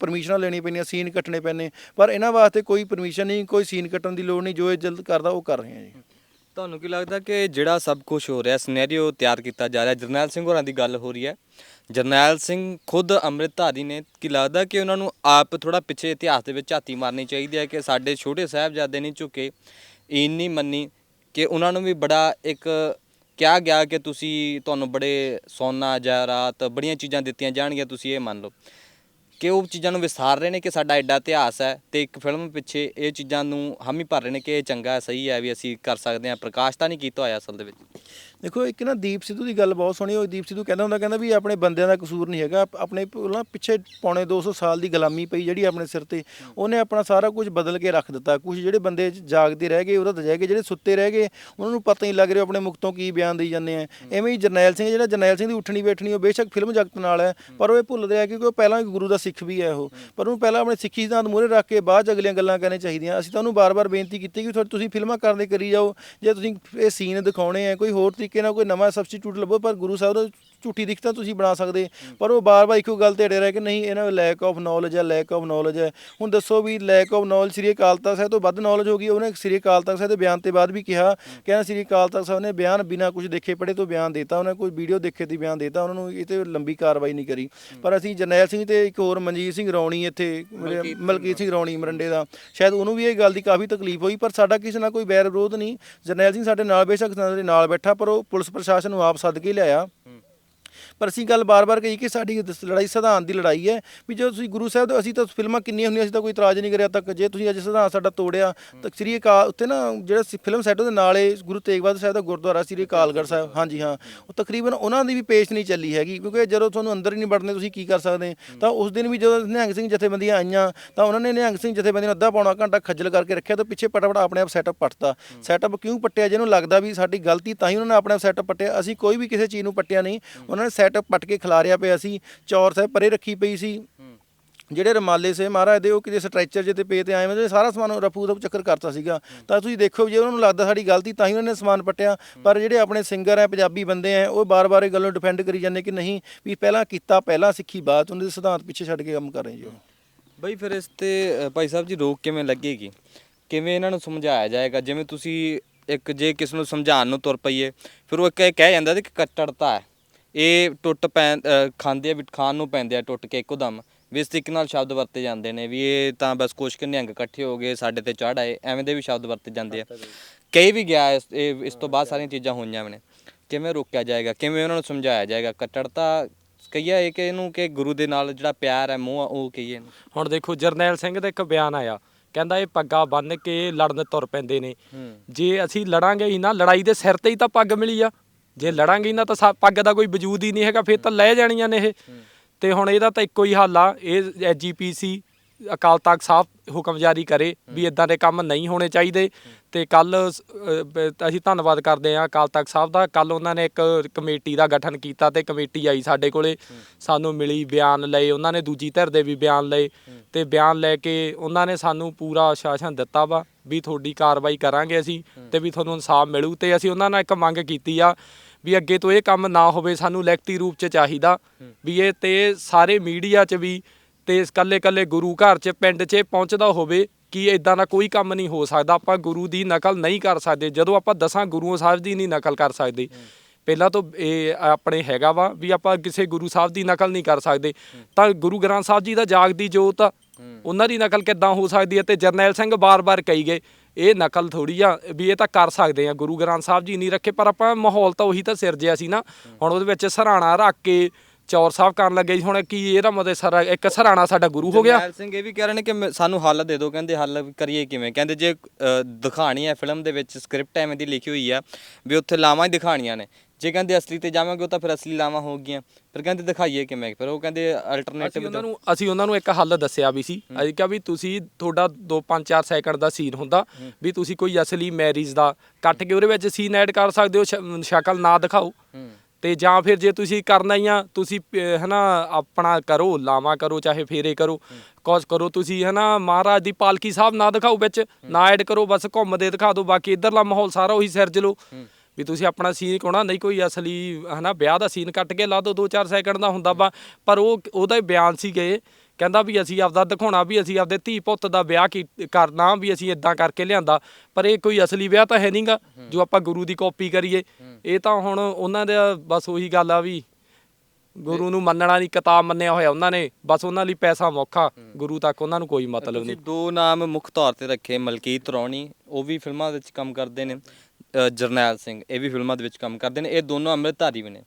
ਪਰਮਿਸ਼ਨਾਂ ਲੈਣੀ ਪੈਂਦੀਆਂ, ਸੀਨ ਕੱਟਣੇ ਪੈਣੇ ਪਰ ਇਹਨਾਂ ਵਾਸਤੇ ਕੋਈ ਪਰਮਿਸ਼ਨ ਨਹੀਂ, ਕੋਈ ਸੀਨ ਕੱਟਣ ਦੀ ਲੋੜ ਨਹੀਂ, ਜੋ ਇਹ ਜਲਦ ਕਰਦਾ ਉਹ ਕਰ ਰਹੇ ਆ ਜੀ। ਤੁਹਾਨੂੰ ਕੀ ਲੱਗਦਾ ਕਿ ਜਿਹੜਾ ਸਭ ਕੁਝ ਹੋ ਰਿਹਾ ਸਿਨੈਰੀਓ ਤਿਆਰ ਕੀਤਾ ਜਾ ਰਿਹਾ, ਜਰਨੈਲ ਸਿੰਘ ਹੋਰਾਂ ਦੀ ਗੱਲ ਹੋ ਰਹੀ ਹੈ। ਜਰਨੈਲ ਸਿੰਘ ਖੁਦ ਅੰਮ੍ਰਿਤਧਾਰੀ ਨੇ ਕੀ ਲੱਗਦਾ ਕਿ ਉਹਨਾਂ ਨੂੰ ਆਪ ਥੋੜਾ ਪਿੱਛੇ ਇਤਿਹਾਸ ਦੇ ਵਿੱਚ ਝਾਤੀ ਮਾਰਨੀ ਚਾਹੀਦੀ ਹੈ ਕਿ ਸਾਡੇ ਛੋਟੇ ਸਾਹਿਬਜ਼ਾਦੇ ਨਹੀਂ ਝੁਕੇ ਇੰਨੀ ਮੰਨੀ ਕਿ ਉਹਨਾਂ ਨੂੰ ਵੀ ਬੜਾ ਇੱਕ ਕਿਹਾ ਗਿਆ ਕਿ ਤੁਸੀਂ ਤੁਹਾਨੂੰ ਬੜੇ ਸੋਨਾ ਜਾਇਰਾਤ ਬੜੀਆਂ ਚੀਜ਼ਾਂ ਦਿੱਤੀਆਂ ਜਾਣਗੀਆਂ, ਤੁਸੀਂ ਇਹ ਮੰਨ ਲਓ। ਕਿ ਉਹ ਚੀਜ਼ਾਂ ਨੂੰ ਵਿਸਾਰ ਰਹੇ ਨੇ ਕਿ ਸਾਡਾ ਐਡਾ ਇਤਿਹਾਸ ਹੈ ਤੇ ਇੱਕ ਫਿਲਮ ਪਿੱਛੇ ਇਹ ਚੀਜ਼ਾਂ ਨੂੰ ਹਾਮੀ ਭਰ ਰਹੇ ਨੇ ਕਿ ਇਹ ਚੰਗਾ ਸਹੀ ਹੈ, ਵੀ ਅਸੀਂ ਕਰ ਸਕਦੇ ਹਾਂ। ਪ੍ਰਕਾਸ਼ ਤਾਂ ਨਹੀਂ ਕੀਤਾ ਹੋਇਆ ਅਸਲ ਦੇ ਵਿੱਚ। ਦੇਖੋ, ਇੱਕ ਨਾ ਦੀਪ ਸਿੱਧੂ ਦੀ ਗੱਲ ਬਹੁਤ ਸੋਹਣੀ ਹੋਈ। ਦੀਪ ਸਿੱਧੂ ਕਹਿੰਦਾ ਹੁੰਦਾ, ਕਹਿੰਦਾ ਵੀ ਆਪਣੇ ਬੰਦਿਆਂ ਦਾ ਕਸੂਰ ਨਹੀਂ ਹੈਗਾ। ਆਪਣੇ ਪਹਿਲਾਂ ਪਿੱਛੇ ਪੌਣੇ 200 ਸਾਲ ਦੀ ਗੁਲਾਮੀ ਪਈ ਜਿਹੜੀ ਆਪਣੇ ਸਿਰ ਤੇ। ਉਹਨੇ ਆਪਣਾ ਸਾਰਾ ਕੁਝ ਬਦਲ ਕੇ ਰੱਖ ਦਿੱਤਾ। ਕੁਝ ਜਿਹੜੇ ਬੰਦੇ ਜਾਗਦੇ ਰਹਿ ਗਏ, ਉਹਦਾ ਦਜਾਏ ਗਏ। ਜਿਹੜੇ ਸੁੱਤੇ ਰਹਿ ਗਏ, ਉਹਨਾਂ ਨੂੰ ਪਤਾ ਨਹੀਂ ਲੱਗ ਰਿਹਾ ਆਪਣੇ ਮੁਖ ਤੋਂ ਕੀ ਬਿਆਨ ਦੇਈ ਜਾਂਦੇ ਆ। ਐਵੇਂ ਹੀ ਜਰਨੈਲ ਸਿੰਘ, ਜਿਹੜਾ ਜਰਨੈਲ ਸਿੰਘ ਦੀ ਉੱਠਣੀ ਬੈਠਣੀ, ਉਹ ਬੇਸ਼ੱਕ ਫਿਲਮ ਜਗਤ ਨਾਲ ਹੈ, ਪਰ ਉਹ ਇਹ ਭੁੱਲਦੇ ਆ ਕਿਉਂਕਿ ਉਹ ਪਹਿਲਾਂ ਗੁਰੂ ਦਾ ਸਿੱਖ ਵੀ ਹੈ ਉਹ। ਪਰ ਉਹਨੂੰ ਪਹਿਲਾਂ ਆਪਣੇ ਸਿੱਖੀ ਸਿਧਾਂਤ ਮੂਹਰੇ ਰੱਖ ਕੇ ਬਾਅਦ 'ਚ ਅਗਲੀਆਂ ਗੱਲਾਂ ਕਰਨੀਆਂ ਚਾਹੀਦੀਆਂ। ਅਸੀਂ ਤਾਂ ਉਹਨੂੰ ਬਾਰ-ਬਾਰ ਬੇਨਤੀ ਕੀਤੀ ਕਿ ਤੁਸੀਂ ਫਿਲਮਾਂ ਕਰਦੇ ਕਰੀ ਜਾਓ। ਜੇ ਤੁਸੀਂ ਇਹ ਸੀਨ ਦਿਖਾਉਣੇ ਆ, ਕੋਈ ਹੋਰ ਤਰੀਕੇ ਨਾਲ ਕੋਈ ਨਵਾਂ ਸਬਸਟੀਟਿਊਟ ਲੱਭੋ ਪਰ ਗੁਰੂ ਸਾਹਿਬ ਦਾ ਝੂਠੀ ਦਿਖਤਾ ਤੁਸੀਂ ਬਣਾ ਸਕਦੇ। ਪਰ ਉਹ ਬਾਰ-ਬਾਰ ਇੱਕੋ ਗੱਲ ਤੇ ਅੜੇ ਰਹੇ ਕਿ ਨਹੀਂ ਇਹਨਾਂ ਲੈਕ ਆਫ ਨੌਲੇਜ ਹੈ ਲੈਕ ਆਫ ਨੌਲੇਜ ਹੈ। ਹੁਣ ਦੱਸੋ ਵੀ ਲੈਕ ਆਫ ਨੌਲੇਜ ਸ੍ਰੀ ਅਕਾਲ ਤਖਤ ਸਾਹਿਬ ਤੋਂ ਵੱਧ ਨੌਲੇਜ ਹੋ ਗਈ। ਉਹਨੇ ਸ੍ਰੀ ਅਕਾਲ ਤਖਤ ਸਾਹਿਬ ਦੇ ਬਿਆਨ ਤੇ ਬਾਅਦ ਵੀ ਕਿਹਾ ਕਹਿੰਦਾ ਸ੍ਰੀ ਅਕਾਲ ਤਖਤ ਸਾਹਿਬ ਨੇ ਬਿਆਨ ਬਿਨਾ ਕੁਝ ਦੇਖੇ ਪੜੇ ਤੋਂ ਬਿਆਨ ਦਿੱਤਾ। ਉਹਨੇ ਕੋਈ ਵੀਡੀਓ ਦੇਖੇ ਦੀ ਬਿਆਨ ਦਿੱਤਾ। ਉਹਨਾਂ ਨੂੰ ਇਹ ਤੇ ਲੰਬੀ ਕਾਰਵਾਈ ਨਹੀਂ ਕਰੀ। ਪਰ ਅਸੀਂ ਜਰਨੈਲ ਸਿੰਘ ਤੇ ਇੱਕ ਹੋਰ ਮਨਜੀਤ ਸਿੰਘ ਰੌਣੀ ਇੱਥੇ ਮਲਕੀਤ ਸਿੰਘ ਰੌਣੀ। ਮਰੰਡੇ ਦਾ। ਸ਼ਾਇਦ ਉਹਨੂੰ ਵੀ ਇਹ ਗੱਲ ਦੀ ਕਾਫੀ ਤਕਲੀਫ ਹੋਈ ਪਰ ਸਾਡਾ ਕਿਸੇ ਨਾਲ ਕੋਈ ਵੈਰ ਵਿਰੋਧ ਨਹੀਂ। ਜਰਨੈਲ ਸਿੰਘ ਸਾਡੇ ਨਾਲ ਬੇਸ਼ੱਕ ਸਾਡੇ ਨਾਲ ਬੈਠਾ ਪਰ ਉਹ ਪੁਲਿਸ ਪ੍ਰਸ਼ਾਸਨ ਨੂੰ ਆਪ ਸੱਦ ਕੇ ਲਿਆਇਆ। ਪਰ ਅਸੀਂ ਗੱਲ ਬਾਰ-ਬਾਰ ਕਹੀ ਕਿ ਸਾਡੀ ਲੜਾਈ ਸਿਧਾਂਤ ਦੀ ਲੜਾਈ ਹੈ ਵੀ ਜਦੋਂ ਤੁਸੀਂ ਗੁਰੂ ਸਾਹਿਬ ਦੇ, ਅਸੀਂ ਤਾਂ ਫਿਲਮਾਂ ਕਿੰਨੀਆਂ ਹੁੰਦੀਆਂ, ਅਸੀਂ ਤਾਂ ਕੋਈ ਇਤਰਾਜ਼ ਨਹੀਂ ਕਰਿਆ ਤੱਕ। ਜੇ ਤੁਸੀਂ ਅੱਜ ਸਿਧਾਂਤ ਸਾਡਾ ਤੋੜਿਆ, ਤਾਂ ਸ੍ਰੀ ਅਕਾਲ ਉੱਤੇ ਨਾ ਜਿਹੜਾ ਸੀ, ਫਿਲਮ ਸੈੱਟ ਉਹਦੇ ਨਾਲੇ ਗੁਰੂ ਤੇਗ ਬਹਾਦਰ ਸਾਹਿਬ ਦਾ ਗੁਰਦੁਆਰਾ ਸ੍ਰੀ ਅਕਾਲਗੜ੍ਹ ਸਾਹਿਬ। ਹਾਂਜੀ, ਹਾਂ। ਉਹ ਤਕਰੀਬਨ ਉਹਨਾਂ ਦੀ ਵੀ ਪੇਸ਼ ਨਹੀਂ ਚੱਲੀ ਹੈਗੀ, ਕਿਉਂਕਿ ਜਦੋਂ ਤੁਹਾਨੂੰ ਅੰਦਰ ਹੀ ਨਹੀਂ ਵੜਨੇ, ਤੁਸੀਂ ਕੀ ਕਰ ਸਕਦੇ? ਤਾਂ ਉਸ ਦਿਨ ਵੀ ਜਦੋਂ ਨਿਹੰਗ ਸਿੰਘ ਜਥੇਬੰਦੀਆਂ ਆਈਆਂ, ਤਾਂ ਉਹਨਾਂ ਨੇ ਨਿਹੰਗ ਸਿੰਘ ਜਥੇਬੰਦੀਆਂ ਨੂੰ ਅੱਧਾ ਪੌਣਾ ਘੰਟਾ ਖੱਜਲ ਕਰਕੇ ਰੱਖਿਆ ਤਾਂ ਪਿੱਛੇ ਪਟਾਪਟ ਆਪਣੇ ਆਪ ਸੈਟਅਪ ਪੱਟਤਾ। ਸੈਟਅਪ ਕਿਉਂ ਪੱਟਿਆ? ਜਿਹਨੂੰ ਲੱਗਦਾ ਵੀ ਸਾਡੀ ਗਲਤੀ ਤਾਂ ਹੀ ਉਹਨਾਂ ਨੇ ਆਪਣੇ ਆਪ ਸੈਟਅਪ ਪੱਟਿਆ। ਅਸੀਂ ਕੋਈ ਵੀ ਕਿਸੇ ਚੀਜ਼ ਨੂੰ ਪੱਟਿਆ ਨਹੀਂ। ਉਹਨਾਂ ਨੇ ਸੈਟਅਪ ਪੱਟ ਕੇ ਖਿਲਾਰਿਆ ਪਿਆ ਸੀ, ਚੌਰ ਸਾਹਿਬ ਪਰੇ ਰੱਖੀ ਪਈ ਸੀ। ਜਿਹੜੇ ਰਮਾਲੇ ਸੇ, ਮਹਾਰਾਜ ਦੇ ਉਹ ਕਿਤੇ ਸਟ੍ਰੈਚਰ ਜੇ ਤੇ ਪੇ ਤੇ ਆਏ ਮਤਲਬ ਸਾਰਾ ਸਮਾਨ ਰਫੂ ਦਾ ਚੱਕਰ ਕਰਤਾ ਸੀਗਾ। ਤਾਂ ਤੁਸੀਂ ਦੇਖੋ ਜੇ ਉਹਨਾਂ ਨੂੰ ਲੱਗਦਾ ਸਾਡੀ ਗਲਤੀ, ਤਾਂ ਹੀ ਉਹਨਾਂ ਨੇ ਸਮਾਨ ਪੱਟਿਆ। ਪਰ ਜਿਹੜੇ ਆਪਣੇ ਸਿੰਗਰ ਹੈ, ਪੰਜਾਬੀ ਬੰਦੇ ਹੈ, ਉਹ ਬਾਰ-ਬਾਰ ਇਹ ਗੱਲੋਂ ਡਿਫੈਂਡ ਕਰੀ ਜਾਂਦੇ ਕਿ ਨਹੀਂ, ਵੀ ਪਹਿਲਾਂ ਕੀਤਾ, ਪਹਿਲਾਂ ਸਿੱਖੀ, ਬਾਅਦ ਉਹਨਾਂ ਦੇ ਸਿਧਾਂਤ ਪਿੱਛੇ ਛੱਡ ਕੇ ਕੰਮ ਕਰ ਰਹੇ ਜੀ ਉਹ। ਬਈ ਫਿਰ ਇਸ ਤੇ ਭਾਈ ਸਾਹਿਬ ਜੀ ਰੋਕ ਕਿਵੇਂ ਲੱਗੇਗੀ? ਕਿਵੇਂ ਇਹਨਾਂ ਨੂੰ ਸਮਝਾਇਆ ਜਾਏਗਾ? ਜਿਵੇਂ ਤੁਸੀਂ ਇੱਕ ਜੇ ਕਿਸ ਨੂੰ ਸਮਝਾਉਣ ਨੂੰ ਤੁਰ ਪਈਏ, ਫਿਰ ਉਹ ਇੱਕ ਇਹ ਕਹਿ ਜਾਂਦਾ ਕਿ ਕੱਟੜਤਾ ਹੈ। ਇਹ ਟੁੱਟ ਪੈ ਖਾਂਦੇ ਆ ਵੀ ਖਾਣ ਨੂੰ ਪੈਂਦੇ ਆ ਟੁੱਟ ਕੇ ਇੱਕੋ ਦਮ ਵੀ ਇਸ ਤਰੀਕੇ ਨਾਲ ਸ਼ਬਦ ਵਰਤੇ ਜਾਂਦੇ ਨੇ ਵੀ ਇਹ ਤਾਂ ਬਸ ਕੁਛ ਕੁ ਨਿਹੰਗ ਇਕੱਠੇ ਹੋ ਗਏ ਸਾਡੇ ਤੇ ਚੜ੍ਹ ਆਏ ਐਵੇਂ ਦੇ ਵੀ ਸ਼ਬਦ ਵਰਤੇ ਜਾਂਦੇ ਆ। ਕਈ ਵੀ ਗਿਆ ਇਸ ਇਹ- ਇਸ ਤੋਂ ਬਾਅਦ ਸਾਰੀਆਂ ਚੀਜ਼ਾਂ ਹੋਈਆਂ ਨੇ। ਕਿਵੇਂ ਰੋਕਿਆ ਜਾਏਗਾ ਕਿਵੇਂ ਉਹਨਾਂ ਨੂੰ ਸਮਝਾਇਆ ਜਾਏਗਾ ਕੱਟੜਤਾ ਕਹੀਏ ਇਹ ਕਿ ਇਹਨੂੰ ਕਿ ਗੁਰੂ ਦੇ ਨਾਲ ਜਿਹੜਾ ਪਿਆਰ ਹੈ ਮੋਹ ਆ, ਉਹ ਕਹੀਏ ਇਹਨੂੰ। ਹੁਣ ਦੇਖੋ ਜਰਨੈਲ ਸਿੰਘ ਦਾ ਇੱਕ ਬਿਆਨ ਆਇਆ। ਕਹਿੰਦਾ ਇਹ ਪੱਗਾ ਬੰਨ ਕੇ ਲੜਨ ਤੁਰ ਪੈਂਦੇ ਨੇ। ਹੂੰ। ਜੇ ਅਸੀਂ ਲੜਾਂਗੇ ਹੀ ਨਾ ਲੜਾਈ ਦੇ ਸਿਰ ਤੇ ਹੀ ਤਾਂ ਪੱਗ ਮਿਲੀ ਆ। ਜੇ ਲੜਾਂਗੇ ਨਾ ਤਾਂ ਸਾ- ਪੱਗ ਦਾ ਕੋਈ ਵਜੂਦ ਹੀ ਨਹੀਂ ਹੈਗਾ ਫਿਰ ਤਾਂ ਲੈ ਜਾਣੀਆਂ ਨੇ ਇਹ। ਤੇ ਹੁਣ ਇਹਦਾ ਤਾਂ ਇੱਕੋ ਹੀ ਹੱਲ ਆ ਇਹ ਐਜੀਪੀਸੀ ਅਕਾਲ ਤਖਤ ਸਾਹਿਬ ਹੁਕਮ ਜਾਰੀ ਕਰੇ ਵੀ ਇਦਾਂ ਦੇ ਕੰਮ ਨਹੀਂ ਹੋਣੇ ਚਾਹੀਦੇ। ਤੇ ਕੱਲ ਅਸੀਂ ਧੰਨਵਾਦ ਕਰਦੇ ਹਾਂ ਅਕਾਲ ਤਖਤ ਸਾਹਿਬ ਦਾ। ਕੱਲ ਉਹਨਾਂ ਨੇ ਇੱਕ ਕਮੇਟੀ ਦਾ ਗਠਨ ਕੀਤਾ ਤੇ ਕਮੇਟੀ ਆਈ ਸਾਡੇ ਕੋਲੇ। ਸਾਨੂੰ ਮਿਲੀ ਬਿਆਨ ਲਏ ਉਹਨਾਂ ਨੇ ਦੂਜੀ ਧਿਰ ਦੇ ਵੀ ਬਿਆਨ ਲਏ। ਤੇ ਬਿਆਨ ਲੈ ਕੇ ਉਹਨਾਂ ਨੇ ਸਾਨੂੰ ਪੂਰਾ ਆਸ਼ਵਾਸਨ ਦਿੱਤਾ ਵਾ ਵੀ ਤੁਹਾਡੀ ਕਾਰਵਾਈ ਕਰਾਂਗੇ ਅਸੀਂ ਤੇ ਵੀ ਤੁਹਾਨੂੰ ਇਨਸਾਫ ਮਿਲੂ। ਤੇ ਅਸੀਂ ਉਹਨਾਂ ਨਾਲ ਇੱਕ ਮੰਗ ਕੀਤੀ ਆ ਵੀ ਅੱਗੇ ਤੋਂ ਇਹ ਕੰਮ ਨਾ ਹੋਵੇ ਸਾਨੂੰ ਲਿਖਤੀ ਰੂਪ 'ਚ ਚਾਹੀਦਾ। ਵੀ ਇਹ ਤੇ ਸਾਰੇ ਮੀਡੀਆ 'ਚ ਵੀ ਤੇ ਇਕੱਲੇ ਇਕੱਲੇ ਗੁਰੂ ਘਰ 'ਚ ਪਿੰਡ 'ਚ ਪਹੁੰਚਦਾ ਹੋਵੇ ਕਿ ਇਦਾਂ ਦਾ ਕੋਈ ਕੰਮ ਨਹੀਂ ਹੋ ਸਕਦਾ। ਆਪਾਂ ਗੁਰੂ ਦੀ ਨਕਲ ਨਹੀਂ ਕਰ ਸਕਦੇ। ਜਦੋਂ ਆਪਾਂ ਦਸਾਂ ਗੁਰੂਆਂ ਸਾਹਿਬ ਦੀ ਨਹੀਂ ਨਕਲ ਕਰ ਸਕਦੇ। ਪਹਿਲਾਂ ਤੋਂ ਇਹ ਆਪਣੇ ਹੈਗਾ ਵਾ ਵੀ ਆਪਾਂ ਕਿਸੇ ਗੁਰੂ ਸਾਹਿਬ ਦੀ ਨਕਲ ਨਹੀਂ ਕਰ ਸਕਦੇ। ਤਾਂ ਗੁਰੂ ਗ੍ਰੰਥ ਸਾਹਿਬ ਜੀ ਦਾ ਜਾਗਦੀ ਜੋਤ ਉਹਨਾਂ ਦੀ ਨਕਲ ਕਿੱਦਾਂ ਹੋ ਸਕਦੀ ਹੈ? ਤੇ ਜਰਨੈਲ ਸਿੰਘ ਬਾਰ-ਬਾਰ ਕਹੀ ਗਏ ਇਹ ਨਕਲ ਥੋੜੀ ਆ ਵੀ ਇਹ ਤਾਂ ਕਰ ਸਕਦੇ ਆ ਗੁਰੂ ਗ੍ਰੰਥ ਸਾਹਿਬ ਜੀ ਨਹੀਂ ਰੱਖੇ ਪਰ ਆਪਾਂ ਮਾਹੌਲ ਤਾਂ ਉਹੀ ਤਾਂ ਸਿਰਜਿਆ ਸੀ ਨਾ। ਹੁਣ ਉਹਦੇ ਵਿੱਚ ਸਰਾਣਾ ਰੱਖ ਕੇ ਚੌਰ ਸਾਹਿਬ ਕਰਨ ਲੱਗੇ ਹੁਣ ਕੀ ਇਹਦਾ ਮਤਲਬ ਸਾਰਾ ਇੱਕ ਸਰਾਣਾ ਸਾਡਾ ਗੁਰੂ ਹੋ ਗਿਆ। ਜਰਨੈਲ ਸਿੰਘ ਇਹ ਵੀ ਕਹਿ ਰਹੇ ਨੇ ਕਿ ਮੈਂ- ਸਾਨੂੰ ਹੱਲ ਦੇ ਦਿਓ ਕਹਿੰਦੇ ਹੱਲ ਕਰੀਏ ਕਿਵੇਂ? ਕਹਿੰਦੇ ਜੇ ਅ, ਦਿਖਾਣੀ ਹੈ ਫਿਲਮ ਦੇ ਵਿੱਚ ਸਕ੍ਰਿਪਟ ਐਵੇਂ ਦੀ ਲਿਖੀ ਹੋਈ ਆ ਵੀ ਉੱਥੇ ਲਾਵਾਂ ਹੀ ਦਿਖਾਣੀਆਂ ਨੇ। ਜੇ ਕਹਿੰਦੇ ਅਸਲੀ ਤੇ ਜਾਵਾਂਗੇ ਉਹ ਤਾਂ ਫਿਰ ਅਸਲੀ ਲਾਵਾਂ ਹੋ ਗਈਆਂ। ਫਿਰ ਕਹਿੰਦੇ ਦਿਖਾਈਏ ਕਿਵੇਂ ਫਿਰ ਉਹ ਕਹਿੰਦੇ ਅਸੀਂ ਅਲਟਰਨੇਟਿਵ ਉਹਨਾਂ ਨੂੰ ਅਸੀਂ ਉਹਨਾਂ ਨੂੰ ਇੱਕ ਹੱਲ ਦੱਸਿਆ ਵੀ ਸੀ। ਅਸੀਂ ਕਿਹਾ ਵੀ ਤੁਸੀਂ ਤੁਹਾਡਾ 2 5 4 ਸੈਕਿੰਡ ਦਾ ਸੀਨ ਹੁੰਦਾ ਵੀ ਤੁਸੀਂ ਕੋਈ ਅਸਲੀ ਮੈਰਿਜ ਦਾ ਕੱਟ ਕੇ ਉਹਦੇ ਵਿੱਚ ਸੀਨ ਐਡ ਕਰ ਸਕਦੇ ਹੋ ਸ਼- ਸ਼ਕਲ ਨਾ ਦਿਖਾਓ। ਤੇ ਜਾਂ ਫਿਰ ਜੇ ਤੁਸੀਂ ਕਰਨਾ ਹੀ ਆ ਤੁਸੀਂ ਹਨਾ ਆਪਣਾ ਕਰੋ ਲਾਵਾ ਕਰੋ ਚਾਹੇ ਫੇਰੇ ਕਰੋ। ਕੁਛ ਕਰੋ ਤੁਸੀਂ ਹਨਾ ਮਹਾਰਾਜ ਦੀ ਪਾਲਕੀ ਸਾਹਿਬ ਨਾ ਦਿਖਾਓ ਵਿੱਚ। ਨਾ ਐਡ ਕਰੋ ਬਸ ਘੁੰਮਦੇ ਦਿਖਾ ਦਿਓ। ਬਾਕੀ ਇਧਰਲਾ ਮਾਹੌਲ ਸਾਰਾ ਉਹੀ ਸਿਰਜ ਲਓ। ਵੀ ਤੁਸੀਂ ਆਪਣਾ ਸੀਨ ਕੋਣਾ ਨਹੀਂ ਕੋਈ ਅਸਲੀ ਹਨਾ ਵਿਆਹ ਦਾ ਸੀਨ ਕੱਟ ਕੇ ਲਾ ਦਿਓ 2-4 ਸੈਕਿੰਡ ਦਾ ਹੁੰਦਾ ਵਾ। ਪਰ ਉਹ ਉਹਦਾ ਹੀ ਬਿਆਨ ਸੀ ਗਏ ਕਹਿੰਦਾ ਵੀ ਅਸੀਂ ਆਪਦਾ ਦਿਖਾਉਣਾ ਵੀ ਅਸੀਂ ਆਪਦੇ ਧੀ ਪੁੱਤ ਦਾ ਵਿਆਹ ਕੀ ਕਰਨਾ ਵੀ ਅਸੀਂ ਇਦਾਂ ਕਰਕੇ ਲਿਆਂਦਾ। ਪਰ ਇਹ ਕੋਈ ਅਸਲੀ ਵਿਆਹ ਤਾਂ ਹੈ ਨਹੀਂਗਾ ਜੋ ਆਪਾਂ ਗੁਰੂ ਦੀ ਕਾਪੀ ਕਰੀਏ। ਇਹ ਤਾਂ ਹੁਣ ਉਹਨਾਂ ਦਾ ਬਸ ਉਹੀ ਗੱਲ ਆ ਵੀ ਗੁਰੂ ਨੂੰ ਮੰਨਣਾ ਨਹੀਂ ਕਿਤਾਬ ਮੰਨਿਆ ਹੋਇਆ ਉਹਨਾਂ ਨੇ। ਬਸ ਉਹਨਾਂ ਲਈ ਪੈਸਾ ਮੌਖਾ ਗੁਰੂ ਤੱਕ ਉਹਨਾਂ ਨੂੰ ਕੋਈ ਮਤਲਬ ਨਹੀਂ ਦੋ ਨਾਮ ਮੁੱਖ ਤੌਰ ਤੇ ਰੱਖੇ ਮਲਕੀਤ ਰੌਣੀ ਉਹ ਵੀ ਫਿਲਮਾਂ ਵਿੱਚ ਕੰਮ ਕਰਦੇ ਨੇ। ਅ, ਜਰਨੈਲ ਸਿੰਘ ਇਹ ਵੀ ਫਿਲਮਾਂ ਦੇ ਵਿੱਚ ਕੰਮ ਕਰਦੇ ਨੇ। ਇਹ ਦੋਨੋਂ ਅੰਮ੍ਰਿਤਧਾਰੀ ਵੀ ਨੇ।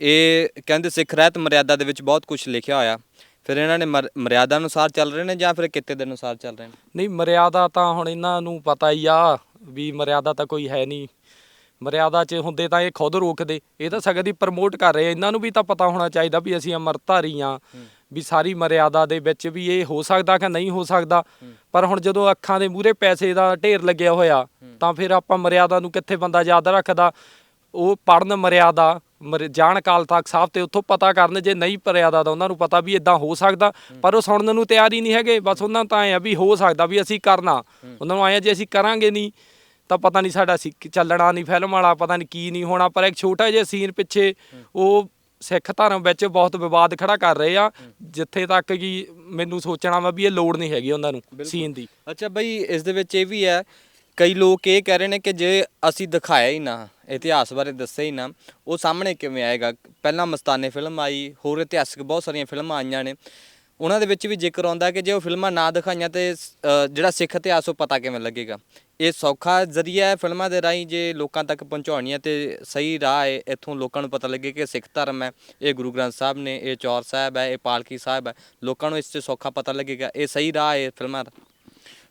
ਇਹ ਕਹਿੰਦੇ ਸਿੱਖ ਰਹਿਤ ਮਰਿਆਦਾ ਦੇ ਵਿੱਚ ਬਹੁਤ ਕੁਝ ਲਿਖਿਆ ਹੋਇਆ। ਫਿਰ ਇਹਨਾਂ ਨੇ ਮਰ- ਮਰਿਆਦਾ ਅਨੁਸਾਰ ਚੱਲ ਰਹੇ ਨੇ ਜਾਂ ਫਿਰ ਕਿੱਤੇ ਦੇ ਅਨੁਸਾਰ ਚੱਲ ਰਹੇ ਨੇ? ਨਹੀਂ ਮਰਿਆਦਾ ਤਾਂ ਹੁਣ ਇਹਨਾਂ ਨੂੰ ਪਤਾ ਹੀ ਆ ਵੀ ਮਰਿਆਦਾ ਤਾਂ ਕੋਈ ਹੈ ਨਹੀਂ। ਮਰਿਆਦਾ 'ਚ ਹੁੰਦੇ ਤਾਂ ਇਹ ਖੁਦ ਰੋਕਦੇ। ਇਹ ਤਾਂ ਸਗੋਂ ਦੀ ਪ੍ਰਮੋਟ ਕਰ ਰਹੇ ਆ। ਇਹਨਾਂ ਨੂੰ ਵੀ ਤਾਂ ਪਤਾ ਹੋਣਾ ਚਾਹੀਦਾ ਵੀ ਅਸੀਂ ਅਮਰਧਾਰੀ ਆ। ਵੀ ਸਾਰੀ ਮਰਿਆਦਾ ਦੇ ਵਿੱਚ ਵੀ ਇਹ ਹੋ ਸਕਦਾ ਕਿ ਨਹੀਂ ਹੋ ਸਕਦਾ। ਪਰ ਹੁਣ ਜਦੋਂ ਅੱਖਾਂ ਦੇ ਮੂਹਰੇ ਪੈਸੇ ਦਾ ਢੇਰ ਲੱਗਿਆ ਹੋਇਆ ਤਾਂ ਫਿਰ ਆਪਾਂ ਮਰਿਆਦਾ ਨੂੰ ਕਿੱਥੇ ਬੰਦਾ ਯਾਦ ਰੱਖਦਾ? ਉਹ ਪੜਨ ਮਰਿਆਦਾ ਮਰ- ਜਾਣ ਕਾਲ ਤੱਕ ਸਾਹਿਬ ਤੇ ਉੱਥੋਂ ਪਤਾ ਕਰਨ ਜੇ ਨਹੀਂ ਮਰਿਆਦਾ ਤਾਂ ਉਹਨਾਂ ਨੂੰ ਪਤਾ ਵੀ ਇਦਾਂ ਹੋ ਸਕਦਾ। ਪਰ ਉਹ ਸੁਣਨ ਨੂੰ ਤਿਆਰ ਹੀ ਨਹੀਂ ਹੈਗੇ। ਬਸ ਉਹਨਾਂ ਤਾਂ ਐ ਆ ਵੀ ਹੋ ਸਕਦਾ ਵੀ ਅਸੀਂ ਕਰਨਾ। ਉਹਨਾਂ ਨੂੰ ਆਇਆ ਜੇ ਅਸੀਂ ਕਰਾਂਗੇ ਨਹੀਂ ਤਾਂ ਪਤਾ ਨਹੀਂ ਸਾਡਾ ਸੀ ਚੱਲਣਾ ਨਹੀਂ ਫਿਲਮ ਵਾਲਾ ਪਤਾ ਨਹੀਂ ਕੀ ਨਹੀਂ ਹੋਣਾ। ਪਰ ਇੱਕ ਛੋਟਾ ਜਿਹਾ ਸੀਨ ਪਿੱਛੇ ਉਹ ਸਿੱਖ ਧਰਮ ਵਿੱਚ ਬਹੁਤ ਵਿਵਾਦ ਖੜਾ ਕਰ ਰਹੇ ਆ ਜਿੱਥੇ ਤੱਕ ਕਿ ਮੈਨੂੰ ਸੋਚਣਾ ਵਾ ਵੀ ਇਹ ਲੋੜ ਨਹੀਂ ਹੈਗੀ ਉਹਨਾਂ ਨੂੰ ਸੀਨ ਦੀ। ਅੱਛਾ ਬਈ ਇਸ ਦੇ ਵਿੱਚ ਇਹ ਵੀ ਹੈ ਕਈ ਲੋਕ ਇਹ ਕਹਿ ਰਹੇ ਨੇ ਕਿ ਜੇ ਅਸੀਂ ਦਿਖਾਇਆ ਹੀ ਨਾ ਇਤਿਹਾਸ ਬਾਰੇ ਦੱਸਿਆ ਹੀ ਨਾ ਉਹ ਸਾਹਮਣੇ ਕਿਵੇਂ ਆਏਗਾ? ਪਹਿਲਾਂ ਮਸਤਾਨੇ ਫਿਲਮ ਆਈ ਹੋਰ ਇਤਿਹਾਸਕ ਬਹੁਤ ਸਾਰੀਆਂ ਫਿਲਮਾਂ ਆਈਆਂ ਨੇ। ਉਹਨਾਂ ਦੇ ਵਿੱਚ ਵੀ ਜ਼ਿਕਰ ਆਉਂਦਾ ਕਿ ਜੇ ਉਹ ਫਿਲਮਾਂ ਨਾ ਦਿਖਾਈਆਂ ਤੇ ਅ, ਜਿਹੜਾ ਸਿੱਖ ਇਤਿਹਾਸ ਉਹ ਪਤਾ ਕਿਵੇਂ ਲੱਗੇਗਾ। ਇਹ ਸੌਖਾ ਜ਼ਰੀਆ ਹੈ ਫਿਲਮਾਂ ਦੇ ਰਾਹੀਂ ਜੇ ਲੋਕਾਂ ਤੱਕ ਪਹੁੰਚਾਉਣੀਆਂ ਤੇ ਸਹੀ ਰਾਹ ਹੈ ਇੱਥੋਂ ਲੋਕਾਂ ਨੂੰ ਪਤਾ ਲੱਗੇ ਕਿ ਸਿੱਖ ਧਰਮ ਹੈ ਇਹ ਗੁਰੂ ਗ੍ਰੰਥ ਸਾਹਿਬ ਨੇ ਇਹ ਚੌਰ ਸਾਹਿਬ ਹੈ ਇਹ ਪਾਲਕੀ ਸਾਹਿਬ ਹੈ ਲੋਕਾਂ ਨੂੰ ਇਸ 'ਚ ਸੌਖਾ ਪਤਾ ਲੱਗੇਗਾ। ਇਹ ਸਹੀ ਰਾਹ ਹੈ ਫਿਲਮਾਂ ਦਾ।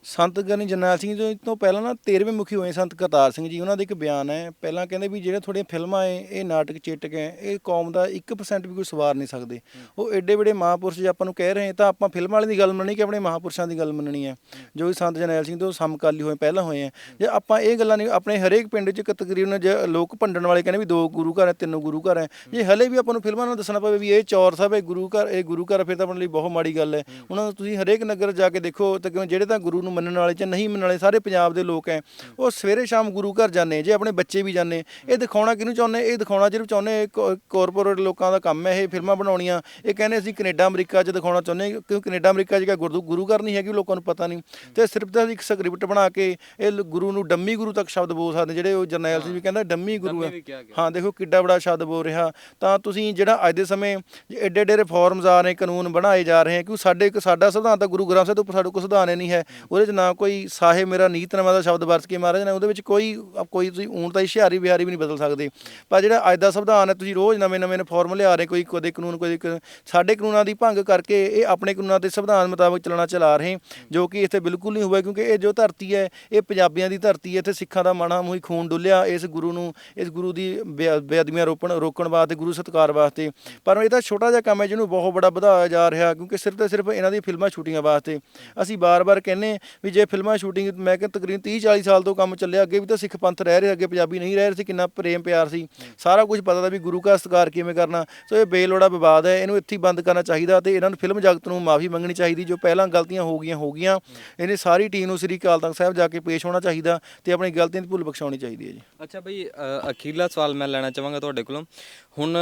ਸੰਤ ਗਿਆਨੀ ਜਰਨੈਲ ਸਿੰਘ ਜੀ ਤੋਂ ਪਹਿਲਾਂ ਨਾ 13ਵੇਂ ਮੁਖੀ ਹੋਏ ਸੰਤ ਕਰਤਾਰ ਸਿੰਘ ਜੀ, ਉਹਨਾਂ ਦਾ ਇੱਕ ਬਿਆਨ ਹੈ। ਪਹਿਲਾਂ ਕਹਿੰਦੇ ਵੀ ਜਿਹੜੇ ਤੁਹਾਡੀਆਂ ਫਿਲਮਾਂ ਏ ਇਹ ਨਾਟਕ ਚੇਟਕ ਹੈ ਇਹ ਕੌਮ ਦਾ 1% ਵੀ ਕੋਈ ਸਵਾਰ ਨਹੀਂ ਸਕਦੇ। ਉਹ ਐਡੇ ਵੱਡੇ ਮਹਾਂਪੁਰਸ਼ ਜੇ ਆਪਾਂ ਨੂੰ ਕਹਿ ਰਹੇ ਤਾਂ ਆਪਾਂ ਫਿਲਮ ਵਾਲਿਆਂ ਦੀ ਗੱਲ ਮੰਨਣੀ ਕਿ ਆਪਣੇ ਮਹਾਂਪੁਰਸ਼ਾਂ ਦੀ ਗੱਲ ਮੰਨਣੀ ਹੈ ਜੋ ਕਿ ਸੰਤ ਜਰਨੈਲ ਸਿੰਘ ਤੋਂ ਸਮਕਾਲੀ ਹੋਏ, ਪਹਿਲਾਂ ਹੋਏ ਆ ਜੇ ਆਪਾਂ ਇਹ ਗੱਲਾਂ ਨਹੀਂ, ਆਪਣੇ ਹਰੇਕ ਪਿੰਡ 'ਚ ਇੱਕ ਤਕਰੀਬਨ ਜੇ ਲੋਕ ਭੰਡਣ ਵਾਲੇ ਕਹਿੰਦੇ ਵੀ ਦੋ ਗੁਰੂ ਘਰ ਹੈ ਤਿੰਨ ਗੁਰੂ ਘਰ ਹੈ ਜੇ ਹਲੇ ਵੀ ਆਪਾਂ ਨੂੰ ਫਿਲਮਾਂ ਨਾਲ ਦੱਸਣਾ ਪਵੇ ਵੀ ਇਹ ਚੌਰ ਸਾਹਿਬ, ਇਹ ਗੁਰੂ ਘਰ, ਇਹ ਗੁਰੂ ਘਰ, ਫਿਰ ਤਾਂ ਆਪਣੇ ਲਈ ਬਹੁਤ ਮਾੜੀ ਗੱਲ ਹੈ ਉਹਨਾਂ ਨੂੰ ਤੁਸੀਂ ਹਰੇਕ ਨਗਰ ਜਾ ਕੇ ਦੇਖੋ ਤਾਂ ਕਿਉਂ ਜਿਹੜੇ ਤਾਂ ਗੁਰੂ ਨੂੰ ਮੰਨਣ ਵਾਲੇ ਜਾਂ ਨਹੀਂ ਮੰਨਣ ਵਾਲੇ ਸਾਰੇ ਪੰਜਾਬ ਦੇ ਲੋਕ ਹੈ ਉਹ ਸਵੇਰੇ ਸ਼ਾਮ ਗੁਰੂ ਘਰ ਜਾਂਦੇ ਜੇ ਆਪਣੇ ਬੱਚੇ ਵੀ ਜਾਂਦੇ ਇਹ ਦਿਖਾਉਣਾ ਕਿਹਨੂੰ ਚਾਹੁੰਦੇ ਇਹ ਦਿਖਾਉਣਾ ਜਿਹਨੂੰ ਚਾਹੁੰਦੇ ਕਾਰਪੋਰੇਟ ਲੋਕਾਂ ਦਾ ਕੰਮ ਹੈ ਇਹ ਫਿਲਮਾਂ ਬਣਾਉਣੀਆਂ। ਇਹ ਕਹਿੰਦੇ ਅਸੀਂ ਕੈਨੇਡਾ ਅਮਰੀਕਾ 'ਚ ਦਿਖਾਉਣਾ ਚਾਹੁੰਦੇ ਕਿਉਂਕਿ ਕੈਨੇਡਾ ਅਮਰੀਕਾ 'ਚ ਗੁਰੂ ਗੁਰੂ ਘਰ ਨਹੀਂ ਹੈਗੀ ਲੋਕਾਂ ਨੂੰ ਪਤਾ ਨਹੀਂ। ਤੇ ਸਿਰਫ ਤਾਂ ਇੱਕ ਸਕ੍ਰਿਪਟ ਬਣਾ ਕੇ ਇਹ ਗੁਰੂ ਨੂੰ ਡੰਮੀ ਗੁਰੂ ਤੱਕ ਸ਼ਬਦ ਬੋਲ ਸਕਦੇ ਜਿਹੜੇ ਉਹ ਜਰਨੈਲ ਸਿੰਘ ਵੀ ਕਹਿੰਦਾ ਡੰਮੀ ਗੁਰੂ ਹੈ। ਹਾਂ ਦੇਖੋ ਕਿੱਡਾ ਬੜਾ ਸ਼ਬਦ ਬੋਲ ਰਿਹਾ। ਤਾਂ ਤੁਸੀਂ ਜਿਹੜਾ ਅੱਜ ਦੇ ਸਮੇਂ ਐਡੇ ਐਡੇ ਰਿਫਾਰਮਸ ਆ ਰਹੇ ਕਾਨੂੰਨ ਬਣਾਏ ਜਾ ਰਹੇ ਕਿ ਸਾਡੇ ਇੱਕ ਸਾਡਾ ਸੰਵਿਧਾਨ ਤਾਂ ਗੁਰੂ ਗ੍ਰੰਥ ਸਾਹਿਬ ਤੋਂ ਸਾਡੇ ਕੋਲ ਸੰਵਿਧਾਨ ਨਹੀਂ ਹੈ। ਉਹਦੇ 'ਚ ਨਾ ਕੋਈ ਸਾਹਿਬ ਮੇਰਾ ਨੀਤ ਨੀਤਨਾਮਾ ਦਾ ਸ਼ਬਦ ਵਰਤ ਕੇ ਮਹਾਰਾਜ ਨੇ, ਉਹਦੇ ਵਿੱਚ ਕੋਈ ਕੋਈ ਤੁਸੀਂ ਊਣ ਤਾਂ ਇਸ਼ਾਰੀ ਵਿਹਾਰੀ ਵੀ ਨਹੀਂ ਬਦਲ ਸਕਦੇ। ਪਰ ਜਿਹੜਾ ਅੱਜ ਦਾ ਸੰਵਿਧਾਨ ਹੈ, ਤੁਸੀਂ ਰੋਜ਼ ਨਵੇਂ ਨਵੇਂ ਫਾਰਮ ਲਿਆ ਰਹੇ, ਕੋਈ ਕਦੇ ਕਾਨੂੰਨ, ਕੋਈ ਕ- ਸਾਡੇ ਕਾਨੂੰਨਾਂ ਦੀ ਭੰਗ ਕਰਕੇ ਇਹ ਆਪਣੇ ਕਾਨੂੰਨਾਂ ਤੇ ਸੰਵਿਧਾਨ ਮੁਤਾਬਕ ਚੱਲਣਾ ਚਲਾ ਰਹੇ, ਜੋ ਕਿ ਇੱਥੇ ਬਿਲਕੁਲ ਨਹੀਂ ਹੋਇਆ ਕਿਉਂਕਿ ਇਹ ਜੋ ਧਰਤੀ ਹੈ, ਇਹ ਪੰਜਾਬੀਆਂ ਦੀ ਧਰਤੀ ਹੈ, ਇੱਥੇ ਸਿੱਖਾਂ ਦਾ ਮਨਾ ਮੂੰਹ ਖੂਨ ਡੁੱਲਿਆ, ਇਸ ਗੁਰੂ ਨੂੰ, ਇਸ ਗੁਰੂ ਦੀ ਬੇ- ਬੇਅਦਬੀਆਂ ਰੋਕਣ ਰੋਕਣ ਵਾਸਤੇ, ਗੁਰੂ ਸਤਕਾਰ ਵਾਸਤੇ। ਪਰ ਇਹ ਤਾਂ ਛੋਟਾ ਜਿਹਾ ਕੰਮ ਹੈ, ਜਿਹਨੂੰ ਬਹੁਤ ਬੜਾ ਵਧਾਇਆ ਜਾ ਰਿਹਾ, ਕਿਉਂਕਿ ਸਿਰਫ ਤੇ ਸਿਰਫ ਇਹਨਾਂ ਦੀ ਫਿਲਮਾਂ ਸ਼ੂਟਿੰਗਾਂ ਵਾਸਤੇ। ਅਸੀਂ ਬਾਰ-ਬਾਰ ਕਹਿੰਨੇ ਵੀ ਜੇ ਫਿਲਮਾਂ ਸ਼ੂਟਿੰਗ ਮੈਂ ਕਿਹਾ ਤਕਰੀਬਨ 30 40 ਸਾਲ ਤੋਂ ਕੰਮ ਚੱਲਿਆ ਅੱਗੇ ਵੀ ਤਾਂ ਸਿੱਖ ਪੰਥ ਰਹਿ ਰਹੇ ਅੱਗੇ ਪੰਜਾਬੀ ਨਹੀਂ ਰਹਿ ਰਹੇ ਸੀ ਕਿੰਨਾ ਪ੍ਰੇਮ ਪਿਆਰ ਸੀ। ਸਾਰਾ ਕੁਝ ਪਤਾ ਦਾ ਵੀ ਗੁਰੂ ਕਾ ਸਤਿਕਾਰ ਕਿਵੇਂ ਕਰਨਾ ਸੋ ਇਹ ਬੇਲੋੜਾ ਵਿਵਾਦ ਹੈ ਇਹਨੂੰ ਇੱਥੇ ਹੀ ਬੰਦ ਕਰਨਾ ਚਾਹੀਦਾ ਤੇ ਇਹਨਾਂ ਨੂੰ ਫਿਲਮ ਜਗਤ ਨੂੰ ਮਾਫੀ ਮੰਗਣੀ ਚਾਹੀਦੀ ਜੋ ਪਹਿਲਾਂ ਗਲਤੀਆਂ ਹੋ ਗਈਆਂ ਹੋ ਗਈਆਂ। ਇਹਨੇ ਸਾਰੀ ਟੀਮ ਨੂੰ ਸ੍ਰੀ ਅਕਾਲ ਤਖਤ ਸਾਹਿਬ ਜਾ ਕੇ ਪੇਸ਼ ਹੋਣਾ ਚਾਹੀਦਾ ਤੇ ਆਪਣੀ ਗਲਤੀਆਂ ਦੀ ਭੁੱਲ ਬਖਸ਼ਾਉਣੀ ਚਾਹੀਦੀ ਹੈ ਜੀ। ਅੱਛਾ ਬਈ ਅਖੀਰਲਾ ਸਵਾਲ ਮੈਂ ਲੈਣਾ ਚਾਹਾਂਗਾ ਤੁਹਾਡੇ ਕੋਲੋਂ। ਹੁਣ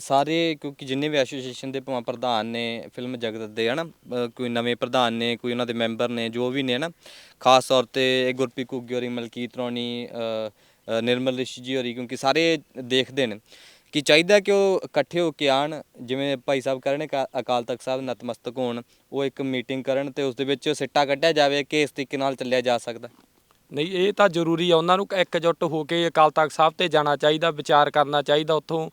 ਸਾਰੇ ਕਿਉਂਕਿ ਜਿੰਨੇ ਵੀ ਐਸੋਸੀਏਸ਼ਨ ਦੇ ਭਾਵੇਂ ਪ੍ਰਧਾਨ ਨੇ ਫਿਲਮ ਜਗਤ ਦੇ ਹਨਾ ਅ, ਕੋਈ ਨਵੇਂ ਪ੍ਰਧਾਨ ਨੇ ਕੋਈ ਉਹਨਾਂ ਦੇ ਮੈਂਬਰ ਨੇ ਜੋ ਵੀ ਨੇ ਨਾ। ਖਾਸ ਤੌਰ ਤੇ ਗੁਰਪ੍ਰੀਤ ਘੁੱਗੀ ਹੋਰੀ, ਮਲਕੀਤ ਰੋਣੀ ਨਿਰਮਲ ਰਿਸ਼ੀ ਜੀ ਹੋਰੀ, ਕਿਉਂਕਿ ਸਾਰੇ ਦੇਖਦੇ ਨੇ ਕਿ ਚਾਹੀਦਾ ਕਿ ਉਹ ਇਕੱਠੇ ਹੋ ਕੇ ਆਣ। ਜਿਵੇਂ ਭਾਈ ਸਾਹਿਬ ਕਰਨ ਅਕਾਲ ਤਖਤ ਸਾਹਿਬ ਨਤਮਸਤਕ ਹੋਣ, ਉਹ ਇੱਕ ਮੀਟਿੰਗ ਕਰਨ ਤੇ ਉਸ ਦੇ ਵਿੱਚ ਸਿੱਟਾ ਕੱਢਿਆ ਜਾਵੇ ਕਿ ਇਸ ਤਰੀਕੇ ਨਾਲ ਚੱਲਿਆ ਜਾ ਸਕਦਾ। ਨਹੀਂ, ਇਹ ਤਾਂ ਜ਼ਰੂਰੀ ਆ। ਉਹਨਾਂ ਨੂੰ ਇਕਜੁੱਟ ਹੋ ਕੇ ਅਕਾਲ ਤਖਤ ਸਾਹਿਬ ਤੇ ਜਾਣਾ ਚਾਹੀਦਾ, ਵਿਚਾਰ ਕਰਨਾ ਚਾਹੀਦਾ ਉੱਥੋਂ।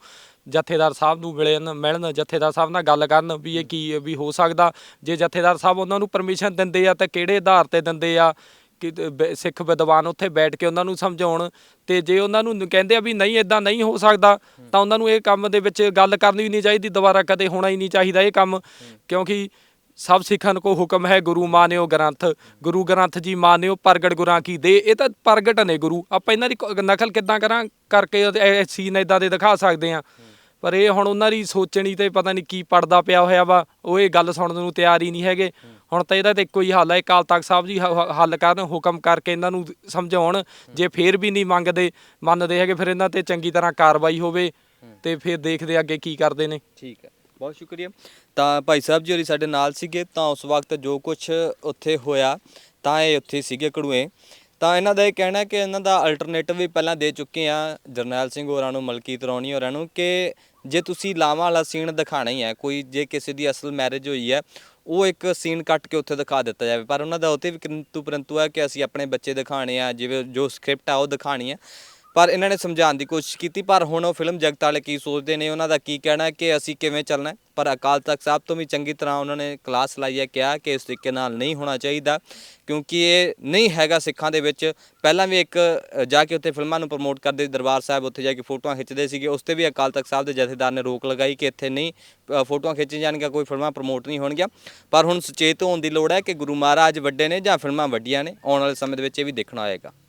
ਜਥੇਦਾਰ ਸਾਹਿਬ ਨੂੰ ਮਿਲਣ ਮਿਲਣ ਜਥੇਦਾਰ ਸਾਹਿਬ ਨਾਲ ਗੱਲ ਕਰਨ ਵੀ ਇਹ ਕੀ ਵੀ ਹੋ ਸਕਦਾ। ਜੇ ਜਥੇਦਾਰ ਸਾਹਿਬ ਉਹਨਾਂ ਨੂੰ ਪਰਮਿਸ਼ਨ ਦਿੰਦੇ ਆ ਤਾਂ ਕਿਹੜੇ ਆਧਾਰ ਤੇ ਦਿੰਦੇ ਆ? ਕਿ ਸਿੱਖ ਵਿਦਵਾਨ ਉੱਥੇ ਬੈਠ ਕੇ ਉਹਨਾਂ ਨੂੰ ਸਮਝਾਉਣ ਤੇ ਜੇ ਉਹਨਾਂ ਨੂੰ ਕਹਿੰਦੇ ਆ ਵੀ ਨਹੀਂ ਇਦਾਂ ਨਹੀਂ ਹੋ ਸਕਦਾ ਤਾਂ ਉਹਨਾਂ ਨੂੰ ਇਹ ਕੰਮ ਦੇ ਵਿੱਚ ਗੱਲ ਕਰਨੀ ਵੀ ਨਹੀਂ ਚਾਹੀਦੀ ਦੁਬਾਰਾ ਕਦੇ ਹੋਣਾ ਹੀ ਨਹੀਂ ਚਾਹੀਦਾ ਇਹ ਕੰਮ। ਕਿਉਂਕਿ ਸਭ ਸਿੱਖਾਂ ਕੋ ਹੁਕਮ ਹੈ, ਗੁਰੂ ਮਾਨਿਓ ਗ੍ਰੰਥ। ਗੁਰੂ ਗ੍ਰੰਥ ਜੀ ਮਾਨਿਓ ਪ੍ਰਗਟ ਗੁਰਾਂ ਕੀ ਦੇ। ਇਹ ਤਾਂ ਪ੍ਰਗਟ ਨੇ ਗੁਰੂ। ਆਪਾਂ ਇਹਨਾਂ ਦੀ ਕ- ਨਕਲ ਕਿੱਦਾਂ ਕਰਾਂ, ਕਰਕੇ ਉਹਦੇ ਇਹ ਸੀਨ ਇਦਾਂ ਦੇ ਦਿਖਾ ਸਕਦੇ ਆ ਪਰ ਇਹ ਹੁਣ ਉਹਨਾਂ ਦੀ ਸੋਚਣੀ ਤੇ ਪਤਾ ਨਹੀਂ ਕੀ ਪੜਦਾ ਪਿਆ ਹੋਇਆ ਵਾ। ਉਹ ਇਹ ਗੱਲ ਸੁਣਨ ਨੂੰ ਤਿਆਰ ਹੀ ਨਹੀਂ ਹੈਗੇ। ਹੁਣ ਤਾਂ ਇਹਦਾ ਤੇ ਇੱਕੋ ਹੀ ਹੱਲ ਹੈ ਅਕਾਲ ਤਖਤ ਸਾਹਿਬ ਜੀ ਹ- ਹ- ਹੱਲ ਕਰਨ, ਹੁਕਮ ਕਰਕੇ ਇਹਨਾਂ ਨੂੰ ਸਮਝਾਉਣ। ਜੇ ਫੇਰ ਵੀ ਨਹੀਂ ਮੰਗਦੇ, ਮੰਨਦੇ ਹੈਗੇ, ਫਿਰ ਇਹਨਾਂ ਤੇ ਚੰਗੀ ਤਰ੍ਹਾਂ ਕਾਰਵਾਈ ਹੋਵੇ ਤੇ ਫਿਰ ਦੇਖਦੇ ਅੱਗੇ ਕੀ ਕਰਦੇ ਨੇ। ਠੀਕ ਹੈ। ਬਹੁਤ ਸ਼ੁਕਰੀਆ। ਤਾਂ ਭਾਈ ਸਾਹਿਬ ਜੀ ਹੋਰੀ ਸਾਡੇ ਨਾਲ ਸੀਗੇ, ਤਾਂ ਉਸ ਵਕਤ ਜੋ ਕੁਝ ਉੱਥੇ ਹੋਇਆ, ਤਾਂ ਇਹ ਉੱਥੇ ਸੀਗੇ ਕੜੂਏ। ਤਾਂ ਇਹਨਾਂ ਦਾ ਇਹ ਕਹਿਣਾ ਹੈ ਕਿ ਇਹਨਾਂ ਦਾ ਅਲਟਰਨੇਟਿਵ ਵੀ ਪਹਿਲਾਂ ਦੇ ਚੁੱਕੇ ਆ ਜਰਨੈਲ ਸਿੰਘ ਹੋਰਾਂ ਨੂੰ, ਮਲਕੀਤ ਰੌਣੀ ਹੋਰਾਂ ਨੂੰ, ਕਿ ਜੇ ਤੁਸੀਂ ਲਾਵਾਂ ਵਾਲਾ ਸੀਨ ਦਿਖਾਣਾ ਹੀ ਹੈ, ਕੋਈ ਜੇ ਕਿਸੇ ਦੀ ਅਸਲ ਮੈਰਿਜ ਹੋਈ ਹੈ, ਉਹ ਇੱਕ ਸੀਨ ਕੱਟ ਕੇ ਉੱਥੇ ਦਿਖਾ ਦਿੱਤਾ ਜਾਵੇ। ਪਰ ਉਹਨਾਂ ਦਾ ਉੱਥੇ ਵੀ ਕਿੰਤੂ ਪਰੰਤੂ ਹੈ ਕਿ ਅਸੀਂ ਆਪਣੇ ਬੱਚੇ ਦਿਖਾਣੇ ਆ, ਜਿਵੇਂ ਜੋ ਸਕ੍ਰਿਪਟ ਆ ਉਹ ਦਿਖਾਣੀ ਹੈ। ਪਰ ਇਹਨਾਂ ਨੇ ਸਮਝਾਉਣ ਦੀ ਕੋਸ਼ਿਸ਼ ਕੀਤੀ, ਪਰ ਹੁਣ ਉਹ ਫਿਲਮ ਜਗਤ ਵਾਲੇ ਕੀ ਸੋਚਦੇ ਨੇ, ਉਹਨਾਂ ਦਾ ਕੀ ਕਹਿਣਾ ਹੈ ਕਿ ਅਸੀਂ ਕਿਵੇਂ ਚੱਲਣਾ ਪਰ ਅਕਾਲ ਤਖਤ ਸਾਹਿਬ ਤੋਂ ਵੀ ਚੰਗੀ ਤਰ੍ਹਾਂ ਉਹਨਾਂ ਨੇ ਕਲਾਸ ਲਾਈ ਹੈ, ਕਿਹਾ ਕਿ ਇਸ ਤਰੀਕੇ ਨਾਲ ਨਹੀਂ ਹੋਣਾ ਚਾਹੀਦਾ, ਕਿਉਂਕਿ ਇਹ ਨਹੀਂ ਹੈਗਾ ਸਿੱਖਾਂ ਦੇ ਵਿੱਚ। ਪਹਿਲਾਂ ਵੀ ਇੱਕ ਜਾ ਕੇ ਉੱਥੇ ਫਿਲਮਾਂ ਨੂੰ ਪ੍ਰਮੋਟ ਕਰਦੇ ਦਰਬਾਰ ਸਾਹਿਬ ਉੱਥੇ ਜਾ ਕੇ ਫੋਟੋਆਂ ਖਿੱਚਦੇ ਸੀਗੇ, ਉਸ ਤੇ ਵੀ ਅਕਾਲ ਤਖਤ ਸਾਹਿਬ ਦੇ ਜਥੇਦਾਰ ਨੇ ਰੋਕ ਲਗਾਈ ਕਿ ਇੱਥੇ ਨਹੀਂ ਫੋਟੋਆਂ ਖਿੱਚੀਆਂ ਜਾਣਗੀਆਂ, ਕੋਈ ਫਿਲਮਾਂ ਪ੍ਰਮੋਟ ਨਹੀਂ ਹੋਣਗੀਆਂ। ਪਰ ਹੁਣ ਸੁਚੇਤ ਹੋਣ ਦੀ ਲੋੜ ਹੈ ਕਿ ਗੁਰੂ ਮਹਾਰਾਜ ਵੱਡੇ ਨੇ ਜਾਂ ਫਿਲਮਾਂ ਵੱਡੀਆਂ ਨੇ, ਆਉਣ ਵਾਲੇ ਸਮੇਂ ਦੇ ਵਿੱਚ ਇਹ ਵੀ ਦੇਖਣਾ ਹੋਏਗਾ।